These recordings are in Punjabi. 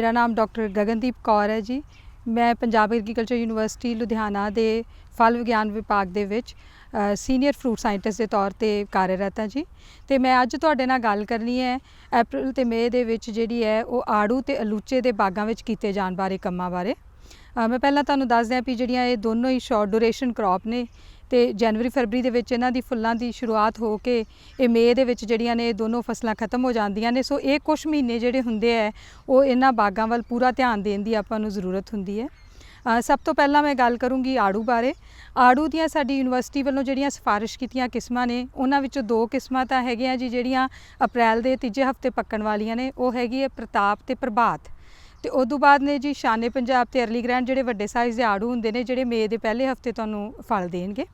ਮੇਰਾ ਨਾਮ ਡਾਕਟਰ ਗਗਨਦੀਪ ਕੌਰ ਹੈ ਜੀ। ਮੈਂ ਪੰਜਾਬ ਐਗਰੀਕਲਚਰ ਯੂਨੀਵਰਸਿਟੀ ਲੁਧਿਆਣਾ ਦੇ ਫਲ ਵਿਗਿਆਨ ਵਿਭਾਗ ਦੇ ਵਿੱਚ ਸੀਨੀਅਰ ਫਰੂਟ ਸਾਇੰਟਿਸਟ ਦੇ ਤੌਰ ਤੇ ਕਾਰਜਰਤ ਹਾਂ ਜੀ। ਤੇ ਮੈਂ ਅੱਜ ਤੁਹਾਡੇ ਨਾਲ ਗੱਲ ਕਰਨੀ ਹੈ ਅਪ੍ਰੈਲ ਤੇ ਮਈ ਦੇ ਵਿੱਚ ਜਿਹੜੀ ਹੈ ਉਹ ਆੜੂ ਤੇ ਅਲੂਚੇ ਦੇ ਬਾਗਾਂ ਵਿੱਚ ਕੀਤੇ ਜਾਣ ਬਾਰੇ ਕੰਮਾਂ ਬਾਰੇ। ਮੈਂ ਪਹਿਲਾਂ ਤੁਹਾਨੂੰ ਦੱਸ ਦਿਆਂ ਵੀ ਜਿਹੜੀਆਂ ਇਹ ਦੋਨੋਂ ਹੀ ਸ਼ਾਰਟ ਡਿਊਰੇਸ਼ਨ ਕ੍ਰੌਪ ਨੇ ਤੇ ਜਨਵਰੀ, ਫਰਵਰੀ ਦੇ ਵਿੱਚ ਇਹਨਾਂ ਦੀ ਫੁੱਲਾਂ ਦੀ ਸ਼ੁਰੂਆਤ ਹੋ ਕੇ ਇਹ ਮਈ ਦੇ ਵਿੱਚ ਜਿਹੜੀਆਂ ਨੇ ਦੋਨੋਂ ਫਸਲਾਂ ਖਤਮ ਹੋ ਜਾਂਦੀਆਂ ਨੇ। ਸੋ ਇਹ ਕੁਝ ਮਹੀਨੇ ਜਿਹੜੇ ਹੁੰਦੇ ਆ, ਉਹ ਇਹਨਾਂ ਬਾਗਾਂ ਵੱਲ ਪੂਰਾ ਧਿਆਨ ਦੇਣ ਦੀ ਆਪਾਂ ਨੂੰ ਜ਼ਰੂਰਤ ਹੁੰਦੀ ਹੈ। ਸਭ ਤੋਂ ਪਹਿਲਾਂ ਮੈਂ ਗੱਲ ਕਰੂੰਗੀ ਆੜੂ ਬਾਰੇ। ਆੜੂ ਦੀਆਂ ਸਾਡੀ ਯੂਨੀਵਰਸਿਟੀ ਵੱਲੋਂ ਜਿਹੜੀਆਂ ਸਿਫਾਰਿਸ਼ ਕੀਤੀਆਂ ਕਿਸਮਾਂ ਨੇ, ਉਹਨਾਂ ਵਿੱਚੋਂ ਦੋ ਕਿਸਮਾਂ ਤਾਂ ਹੈਗੀਆਂ ਜੀ, ਜਿਹੜੀਆਂ ਅਪ੍ਰੈਲ ਦੇ ਤੀਜੇ ਹਫ਼ਤੇ ਪੱਕਣ ਵਾਲੀਆਂ ਨੇ। ਉਹ ਹੈਗੀ ਹੈ ਪ੍ਰਤਾਪ ਤੇ ਪ੍ਰਭਾਤ। ਤੇ ਤੋਂ ਬਾਅਦ ਨੇ ਜੀ ਸ਼ਾਨੇ ਪੰਜਾਬ ਤੇ ਅਰਲੀ ਗ੍ਰੈਂਡ ਜਿਹੜੇ ਵੱਡੇ ਸਾਈਜ਼ ਦੇ ਆੜੂ ਹੁੰਦੇ ਨੇ, ਜਿਹੜੇ ਮਈ ਦੇ ਪਹਿਲੇ ਹਫ਼ਤੇ ਤੁਹਾਨੂੰ ਫਲ ਦੇਣਗੇ।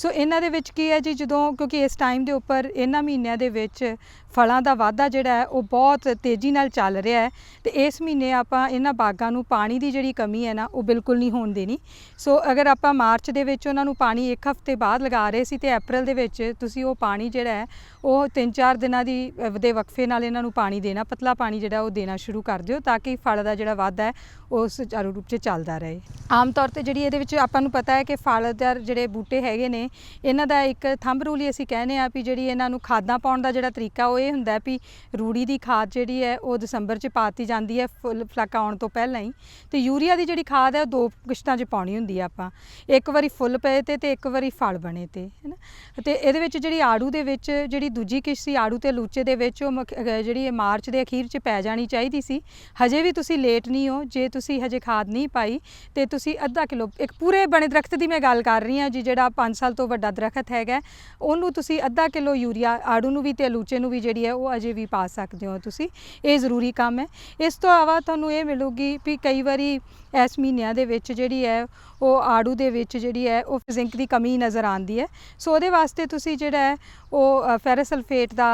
ਸੋ ਇਹਨਾਂ ਦੇ ਵਿੱਚ ਕੀ ਹੈ ਜੀ? ਜਦੋਂ, ਕਿਉਂਕਿ ਇਸ ਟਾਈਮ ਦੇ ਉੱਪਰ ਇਹਨਾਂ ਮਹੀਨਿਆਂ ਦੇ ਵਿੱਚ ਫਲਾਂ ਦਾ ਵਾਧਾ ਜਿਹੜਾ ਹੈ, ਉਹ ਬਹੁਤ ਤੇਜ਼ੀ ਨਾਲ ਚੱਲ ਰਿਹਾ ਹੈ ਤੇ ਇਸ ਮਹੀਨੇ ਆਪਾਂ ਇਹਨਾਂ ਬਾਗਾਂ ਨੂੰ ਪਾਣੀ ਦੀ ਜਿਹੜੀ ਕਮੀ ਹੈ ਨਾ, ਉਹ ਬਿਲਕੁਲ ਨਹੀਂ ਹੋਣ ਦੇਣੀ। ਸੋ ਅਗਰ ਆਪਾਂ ਮਾਰਚ ਦੇ ਵਿੱਚ ਉਹਨਾਂ ਨੂੰ ਪਾਣੀ ਇੱਕ ਹਫ਼ਤੇ ਬਾਅਦ ਲਗਾ ਰਹੇ ਸੀ ਤੇ ਅਪ੍ਰੈਲ ਦੇ ਵਿੱਚ ਤੁਸੀਂ ਉਹ ਪਾਣੀ ਜਿਹੜਾ ਹੈ, ਉਹ 3-4 ਦਿਨਾਂ ਦੀ ਦੇ ਵਕਫੇ ਨਾਲ ਇਹਨਾਂ ਨੂੰ ਪਾਣੀ ਦੇਣਾ, ਪਤਲਾ ਪਾਣੀ ਜਿਹੜਾ ਉਹ ਦੇਣਾ ਸ਼ੁਰੂ ਕਰ ਦਿਓ ਤਾਂ ਕਿ ਫਲ ਦਾ ਜਿਹੜਾ ਵਾਧਾ ਹੈ, ਉਹ ਸੁਚਾਰੂ ਰੂਪ 'ਚ ਚੱਲਦਾ ਰਹੇ। ਆਮ ਤੌਰ ਤੇ ਜਿਹੜੀ ਇਹਦੇ ਵਿੱਚ ਆਪਾਂ ਨੂੰ ਪਤਾ ਹੈ ਕਿ ਫਲਦਾਰ ਜਿਹੜੇ ਬੂਟੇ ਹੈਗੇ ਨੇ ਇਹਨਾਂ ਦਾ ਇੱਕ ਥੰਬ ਰੂਲ ਹੀ ਅਸੀਂ ਕਹਿੰਦੇ ਆ ਵੀ ਜਿਹੜੀ ਇਹਨਾਂ ਨੂੰ ਖਾਦਾਂ ਪਾਉਣ ਦਾ ਜਿਹੜਾ ਤਰੀਕਾ ਉਹ ਇਹ ਹੁੰਦਾ ਵੀ ਰੂੜੀ ਦੀ ਖਾਦ ਜਿਹੜੀ ਹੈ ਉਹ ਦਸੰਬਰ 'ਚ ਪਾਤੀ ਜਾਂਦੀ ਹੈ ਫੁੱਲ ਫਲਕ ਆਉਣ ਤੋਂ ਪਹਿਲਾਂ ਹੀ ਤੇ ਯੂਰੀਆ ਦੀ ਜਿਹੜੀ ਖਾਦ ਹੈ ਉਹ ਦੋ ਕਿਸ਼ਤਾਂ 'ਚ ਪਾਉਣੀ ਹੁੰਦੀ ਆ ਆਪਾਂ, ਇੱਕ ਵਾਰੀ ਫੁੱਲ ਪਏ ਤੇ ਤੇ ਇੱਕ ਵਾਰੀ ਫਲ ਬਣੇ ਤੇ, ਹੈਨਾ? ਤੇ ਇਹਦੇ ਵਿੱਚ ਜਿਹੜੀ ਆੜੂ ਦੇ ਵਿੱਚ ਜਿਹੜੀ ਦੂਜੀ ਕਿਸ਼ਤ ਸੀ, ਆੜੂ ਤੇ ਲੂਚੇ ਦੇ ਵਿੱਚ ਉਹ ਮਕ- ਜਿਹੜੀ ਮਾਰਚ ਦੇ ਅਖੀਰ 'ਚ ਪੈ ਜਾਣੀ ਚਾਹੀਦੀ ਸੀ। ਹਜੇ ਵੀ ਤੁਸੀਂ ਲੇਟ ਨਹੀਂ ਹੋ, ਜੇ ਤੁਸੀਂ ਹਜੇ ਖਾਦ ਨਹੀਂ ਪਾਈ ਤੇ ਤੁਸੀਂ ਅੱਧਾ ਕਿਲੋ, ਇੱਕ ਪੂਰੇ ਬਣੇ ਦਰਖਤ ਦੀ ਮੈਂ ਗੱਲ ਕਰ ਰਹੀ ਹਾਂ ਜੀ, ਜਿਹੜਾ 5 ਸਾਲ ਤੋਂ ਵੱਡਾ ਦਰਖਤ ਹੈਗਾ ਉਹਨੂੰ ਤੁਸੀਂ ਅੱਧਾ ਕਿਲੋ ਯੂਰੀਆ, ਆੜੂ ਨੂੰ ਵੀ ਤੇ ਲੂਚੇ ਨੂੰ ਵੀ ਜਿਹੜੀ ਹੈ ਉਹ ਅਜੇ ਵੀ ਪਾ ਸਕਦੇ ਹੋ ਤੁਸੀਂ। ਇਹ ਜ਼ਰੂਰੀ ਕੰਮ ਹੈ। ਇਸ ਤੋਂ ਇਲਾਵਾ ਤੁਹਾਨੂੰ ਇਹ ਮਿਲੂਗੀ ਵੀ ਕਈ ਵਾਰੀ ਇਸ ਮਹੀਨਿਆਂ ਦੇ ਵਿੱਚ ਜਿਹੜੀ ਹੈ ਉਹ ਆੜੂ ਦੇ ਵਿੱਚ ਜਿਹੜੀ ਹੈ ਉਹ ਜ਼ਿੰਕ ਦੀ ਕਮੀ ਨਜ਼ਰ ਆਉਂਦੀ ਹੈ। ਸੋ ਉਹਦੇ ਵਾਸਤੇ ਤੁਸੀਂ ਜਿਹੜਾ ਹੈ ਉਹ ਫੈਰਸਲਫੇਟ ਦਾ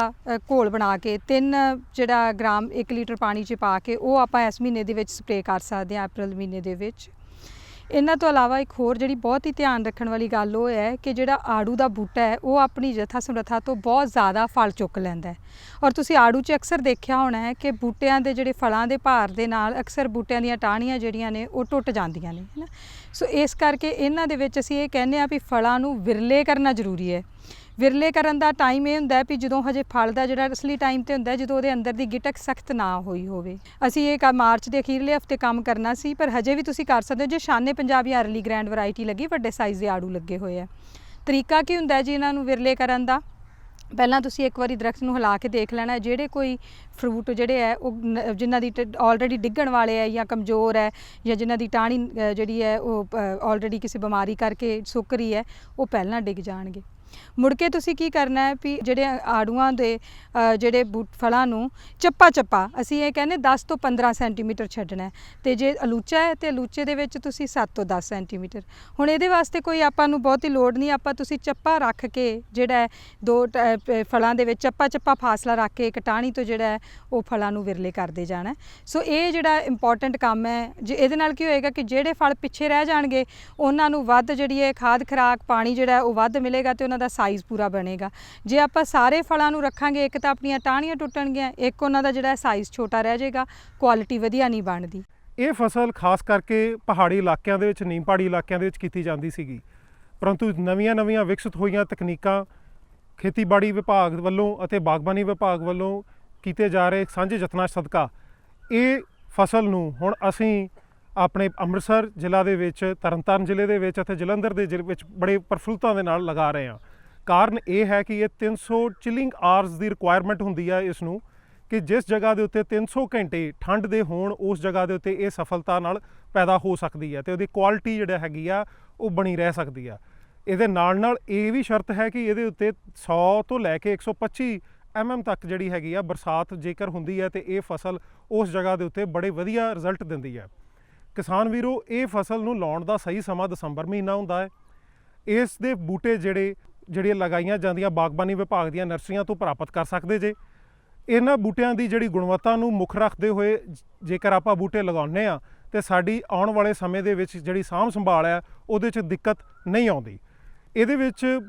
ਘੋਲ ਬਣਾ ਕੇ 3 ਜਿਹੜਾ ਗ੍ਰਾਮ 1 ਲੀਟਰ ਪਾਣੀ 'ਚ ਪਾ ਕੇ ਉਹ ਆਪਾਂ ਇਸ ਮਹੀਨੇ ਦੇ ਵਿੱਚ ਸਪਰੇਅ ਕਰ ਸਕਦੇ ਹਾਂ, ਅਪ੍ਰੈਲ ਮਹੀਨੇ ਦੇ ਵਿੱਚ। ਇਹਨਾਂ ਤੋਂ ਇਲਾਵਾ ਇੱਕ ਹੋਰ ਜਿਹੜੀ ਬਹੁਤ ਹੀ ਧਿਆਨ ਰੱਖਣ ਵਾਲੀ ਗੱਲ ਉਹ ਹੈ ਕਿ ਜਿਹੜਾ ਆੜੂ ਦਾ ਬੂਟਾ ਹੈ, ਉਹ ਆਪਣੀ ਜਥਾ ਸਮਰੱਥਾ ਤੋਂ ਬਹੁਤ ਜ਼ਿਆਦਾ ਫਲ ਚੁੱਕ ਲੈਂਦਾ ਹੈ। ਔਰ ਤੁਸੀਂ ਆੜੂ 'ਚ ਅਕਸਰ ਦੇਖਿਆ ਹੋਣਾ ਹੈ ਕਿ ਬੂਟਿਆਂ ਦੇ ਜਿਹੜੇ ਫਲਾਂ ਦੇ ਭਾਰ ਦੇ ਨਾਲ ਅਕਸਰ ਬੂਟਿਆਂ ਦੀਆਂ ਟਾਹਣੀਆਂ ਜਿਹੜੀਆਂ ਨੇ, ਉਹ ਟੁੱਟ ਜਾਂਦੀਆਂ ਨੇ ਹੈ ਨਾ ਸੋ ਇਸ ਕਰਕੇ ਇਹਨਾਂ ਦੇ ਵਿੱਚ ਅਸੀਂ ਇਹ ਕਹਿੰਦੇ ਆ ਵੀ ਫਲਾਂ ਨੂੰ ਵਿਰਲੇ ਕਰਨਾ ਜ਼ਰੂਰੀ ਹੈ। ਵਿਰਲੇ ਕਰਨ ਦਾ ਟਾਈਮ ਇਹ ਹੁੰਦਾ ਹੈ ਵੀ ਜਦੋਂ ਹਜੇ ਫਲ ਦਾ ਜਿਹੜਾ ਅਸਲੀ ਟਾਈਮ ਤੇ ਹੁੰਦਾ ਜਦੋਂ ਉਹਦੇ ਅੰਦਰ ਦੀ ਗਿਟਕ ਸਖਤ ਨਾ ਹੋਈ ਹੋਵੇ। ਅਸੀਂ ਇਹ ਕੰਮ ਮਾਰਚ ਦੇ ਅਖੀਰਲੇ ਹਫ਼ਤੇ ਕੰਮ ਕਰਨਾ ਸੀ, ਪਰ ਹਜੇ ਵੀ ਤੁਸੀਂ ਕਰ ਸਕਦੇ ਹੋ, ਜੇ ਸ਼ਾਨੇ ਪੰਜਾਬ ਜਾਂ ਅਰਲੀ ਗ੍ਰੈਂਡ ਵੈਰਾਈਟੀ ਲੱਗੀ, ਵੱਡੇ ਸਾਈਜ਼ ਦੇ ਆੜੂ ਲੱਗੇ ਹੋਏ ਆ। ਤਰੀਕਾ ਕੀ ਹੁੰਦਾ ਜੀ ਇਹਨਾਂ ਨੂੰ ਵਿਰਲੇ ਕਰਨ ਦਾ? ਪਹਿਲਾਂ ਤੁਸੀਂ ਇੱਕ ਵਾਰੀ ਦਰਖਤ ਨੂੰ ਹਿਲਾ ਕੇ ਦੇਖ ਲੈਣਾ ਜਿਹੜੇ ਕੋਈ ਫਰੂਟ ਜਿਹੜੇ ਹੈ, ਉਹ ਨ- ਜਿਨ੍ਹਾਂ ਦੀ ਆਲਰੇਡੀ ਡਿੱਗਣ ਵਾਲੇ ਹੈ ਜਾਂ ਕਮਜ਼ੋਰ ਹੈ ਜਾਂ ਜਿਨ੍ਹਾਂ ਦੀ ਟਾਹਣੀ ਜਿਹੜੀ ਹੈ, ਉਹ ਆਲਰੇਡੀ ਕਿਸੇ ਬਿਮਾਰੀ ਕਰਕੇ ਸੁੱਕ ਰਹੀ ਹੈ, ਉਹ ਪਹਿਲਾਂ ਡਿੱਗ ਜਾਣਗੇ। ਮੁੜ ਕੇ ਤੁਸੀਂ ਕੀ ਕਰਨਾ ਹੈ ਵੀ ਜਿਹੜੇ ਆੜੂਆਂ ਦੇ ਅ, ਜਿਹੜੇ ਬੂਟ ਫਲਾਂ ਨੂੰ ਚੱਪਾ ਚੱਪਾ ਅਸੀਂ ਇਹ ਕਹਿੰਦੇ 10 ਤੋਂ 15 ਸੈਂਟੀਮੀਟਰ ਛੱਡਣਾ ਹੈ ਤੇ ਜੇ ਅਲੂਚਾ ਹੈ ਤੇ ਅਲੂਚੇ ਦੇ ਵਿੱਚ ਤੁਸੀਂ 7 ਤੋਂ 10 ਸੈਂਟੀਮੀਟਰ ਹੁਣ ਇਹਦੇ ਵਾਸਤੇ ਕੋਈ ਆਪਾਂ ਨੂੰ ਬਹੁਤੀ ਲੋੜ ਨਹੀਂ ਆਪਾਂ ਤੁਸੀਂ ਚੱਪਾ ਰੱਖ ਕੇ ਜਿਹੜਾ ਹੈ ਦੋ ਟ- ਅ, ਪ- ਫਲਾਂ ਦੇ ਵਿੱਚ ਚੱਪਾ ਚੱਪਾ ਫਾਸਲਾ ਰੱਖ ਕੇ ਕਟਾਣੀ ਤੋਂ ਜਿਹੜਾ ਹੈ ਉਹ ਫਲਾਂ ਨੂੰ ਵਿਰਲੇ ਕਰਦੇ ਜਾਣਾ ਹੈ। ਸੋ ਇਹ ਜਿਹੜਾ ਇੰਪੋਰਟੈਂਟ ਕੰਮ ਹੈ ਜੇ ਇਹਦੇ ਨਾਲ ਕੀ ਹੋਏਗਾ ਕਿ ਜਿਹੜੇ ਫਲ ਪਿੱਛੇ ਰਹਿ ਜਾਣਗੇ ਉਹਨਾਂ ਨੂੰ ਵੱਧ ਜਿਹੜੀ ਹੈ ਖਾਦ ਖਰਾਕ ਪਾਣੀ ਜਿਹੜਾ ਹੈ ਉਹ ਵੱਧ ਮਿਲੇਗਾ ਤੇ ਉਹਨਾਂ ਦਾ ਸਾਈਜ਼ ਪੂਰਾ ਬਣੇਗਾ। ਜੇ ਆਪਾਂ ਸਾਰੇ ਫਲਾਂ ਨੂੰ ਰੱਖਾਂਗੇ, ਇੱਕ ਤਾਂ ਆਪਣੀਆਂ ਟਾਹਣੀਆਂ ਟੁੱਟਣਗੀਆਂ, ਇੱਕ ਉਹਨਾਂ ਦਾ ਜਿਹੜਾ ਸਾਈਜ਼ ਛੋਟਾ ਰਹਿ ਜਾਏਗਾ ਕੁਆਲਿਟੀ ਵਧੀਆ ਨਹੀਂ ਬਣਦੀ। ਇਹ ਫਸਲ ਖਾਸ ਕਰਕੇ ਪਹਾੜੀ ਇਲਾਕਿਆਂ ਦੇ ਵਿੱਚ ਨੀਮ ਪਹਾੜੀ ਇਲਾਕਿਆਂ ਦੇ ਵਿੱਚ ਕੀਤੀ ਜਾਂਦੀ ਸੀਗੀ। ਪਰੰਤੂ ਨਵੀਆਂ-ਨਵੀਆਂ ਵਿਕਸਿਤ ਹੋਈਆਂ ਤਕਨੀਕਾਂ ਖੇਤੀਬਾੜੀ ਵਿਭਾਗ ਵੱਲੋਂ ਅਤੇ ਬਾਗਬਾਨੀ ਵਿਭਾਗ ਵੱਲੋਂ ਕੀਤੇ ਜਾ ਰਹੇ ਸਾਂਝੇ ਯਤਨਾਂ ਸਦਕਾ ਇਹ ਫਸਲ ਨੂੰ ਹੁਣ ਅਸੀਂ ਆਪਣੇ ਅੰਮ੍ਰਿਤਸਰ ਜ਼ਿਲ੍ਹਾ ਦੇ ਵਿੱਚ, ਤਰਨਤਾਰਨ ਜ਼ਿਲ੍ਹੇ ਦੇ ਵਿੱਚ ਅਤੇ ਜਲੰਧਰ ਦੇ ਜ਼ਿਲ੍ਹੇ ਵਿੱਚ ਬੜੇ ਪ੍ਰਫੁੱਲਤਾ ਦੇ ਨਾਲ ਲਗਾ ਰਹੇ ਹਾਂ। ਕਾਰਨ ਇਹ ਹੈ ਕਿ ਇਹ 300 ਚਿਲਿੰਗ ਆਵਰਸ ਦੀ ਰਿਕੁਆਇਰਮੈਂਟ ਹੁੰਦੀ ਆ ਇਸ ਨੂੰ ਕਿ ਜਿਸ ਜਗ੍ਹਾ ਦੇ ਉੱਤੇ 300 ਘੰਟੇ ਠੰਡ ਦੇ ਹੋਣ, ਉਸ ਜਗ੍ਹਾ ਦੇ ਉੱਤੇ ਇਹ ਸਫਲਤਾ ਨਾਲ ਪੈਦਾ ਹੋ ਸਕਦੀ ਹੈ ਤੇ ਉਹਦੀ ਕੁਆਲਿਟੀ ਜਿਹੜਾ ਹੈਗੀ ਆ, ਉਹ ਬਣੀ ਰਹਿ ਸਕਦੀ ਆ। ਇਹਦੇ ਨਾਲ ਨਾਲ ਇਹ ਵੀ ਸ਼ਰਤ ਹੈ ਕਿ ਇਹਦੇ ਉੱਤੇ 100 ਤੋਂ ਲੈ ਕੇ 125 ਐਮਐਮ ਤੱਕ ਜਿਹੜੀ ਹੈਗੀ ਆ ਬਰਸਾਤ ਜੇਕਰ ਹੁੰਦੀ ਹੈ ਤੇ ਇਹ ਫਸਲ ਉਸ ਜਗ੍ਹਾ ਦੇ ਉੱਤੇ ਬੜੇ ਵਧੀਆ ਰਿਜ਼ਲਟ ਦਿੰਦੀ ਹੈ ਕਿਸਾਨ ਵੀਰੋ, ਇਹ ਫਸਲ ਨੂੰ ਲਾਉਣ ਦਾ ਸਹੀ ਸਮਾਂ ਦਸੰਬਰ ਮਹੀਨਾ ਹੁੰਦਾ ਹੈ। ਇਸ ਦੇ ਬੂਟੇ ਜਿਹੜੇ ਜਿਹੜੀਆਂ ਲਗਾਈਆਂ ਜਾਂਦੀਆਂ ਬਾਗਬਾਨੀ ਵਿਭਾਗ ਦੀਆਂ ਨਰਸਰੀਆਂ ਤੋਂ ਪ੍ਰਾਪਤ ਕਰ ਸਕਦੇ ਜੇ। ਇਹਨਾਂ ਬੂਟਿਆਂ ਦੀ ਜਿਹੜੀ ਗੁਣਵੱਤਾ ਨੂੰ ਮੁੱਖ ਰੱਖਦੇ ਹੋਏ ਜੇਕਰ ਆਪਾਂ ਬੂਟੇ ਲਗਾਉਂਦੇ ਆ ਤੇ ਸਾਡੀ ਆਉਣ ਵਾਲੇ ਸਮੇਂ ਦੇ ਵਿੱਚ ਜਿਹੜੀ ਸਾਂਭ ਸੰਭਾਲ ਹੈ, ਉਹਦੇ 'ਚ ਦਿੱਕਤ ਨਹੀਂ ਆਉਂਦੀ। ਇਹਦੇ ਵਿੱਚ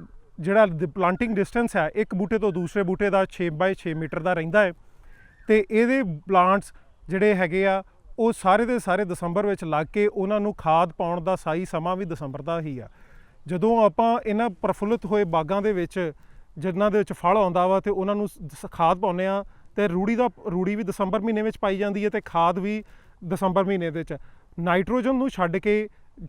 ਜਿਹੜਾ ਪਲਾਂਟਿੰਗ ਡਿਸਟੈਂਸ ਹੈ, ਇੱਕ ਬੂਟੇ ਤੋਂ ਦੂਸਰੇ ਬੂਟੇ ਦਾ 6 ਬਾਈ 6 ਮੀਟਰ ਦਾ ਰਹਿੰਦਾ ਹੈ। ਤੇ ਇਹਦੇ ਪਲਾਂਟਸ ਜਿਹੜੇ ਹੈਗੇ ਆ, ਉਹ ਸਾਰੇ ਦੇ ਸਾਰੇ ਦਸੰਬਰ ਵਿੱਚ ਲੱਗ ਕੇ ਉਹਨਾਂ ਨੂੰ ਖਾਦ ਪਾਉਣ ਦਾ ਸਹੀ ਸਮਾਂ ਵੀ ਦਸੰਬਰ ਦਾ ਹੀ ਆ। ਜਦੋਂ ਆਪਾਂ ਇਹਨਾਂ ਪ੍ਰਫੁੱਲਤ ਹੋਏ ਬਾਗਾਂ ਦੇ ਵਿੱਚ, ਜਿਨ੍ਹਾਂ ਦੇ ਵਿੱਚ ਫਲ ਆਉਂਦਾ ਵਾ ਤੇ ਉਹਨਾਂ ਨੂੰ ਖਾਦ ਪਾਉਂਦੇ ਆ ਤੇ ਰੂੜੀ ਦਾ, ਰੂੜੀ ਵੀ ਦਸੰਬਰ ਮਹੀਨੇ ਵਿੱਚ ਪਾਈ ਜਾਂਦੀ ਹੈ ਤੇ ਖਾਦ ਵੀ ਦਸੰਬਰ ਮਹੀਨੇ ਦੇ ਵਿੱਚ। ਨਾਈਟ੍ਰੋਜਨ ਨੂੰ ਛੱਡ ਕੇ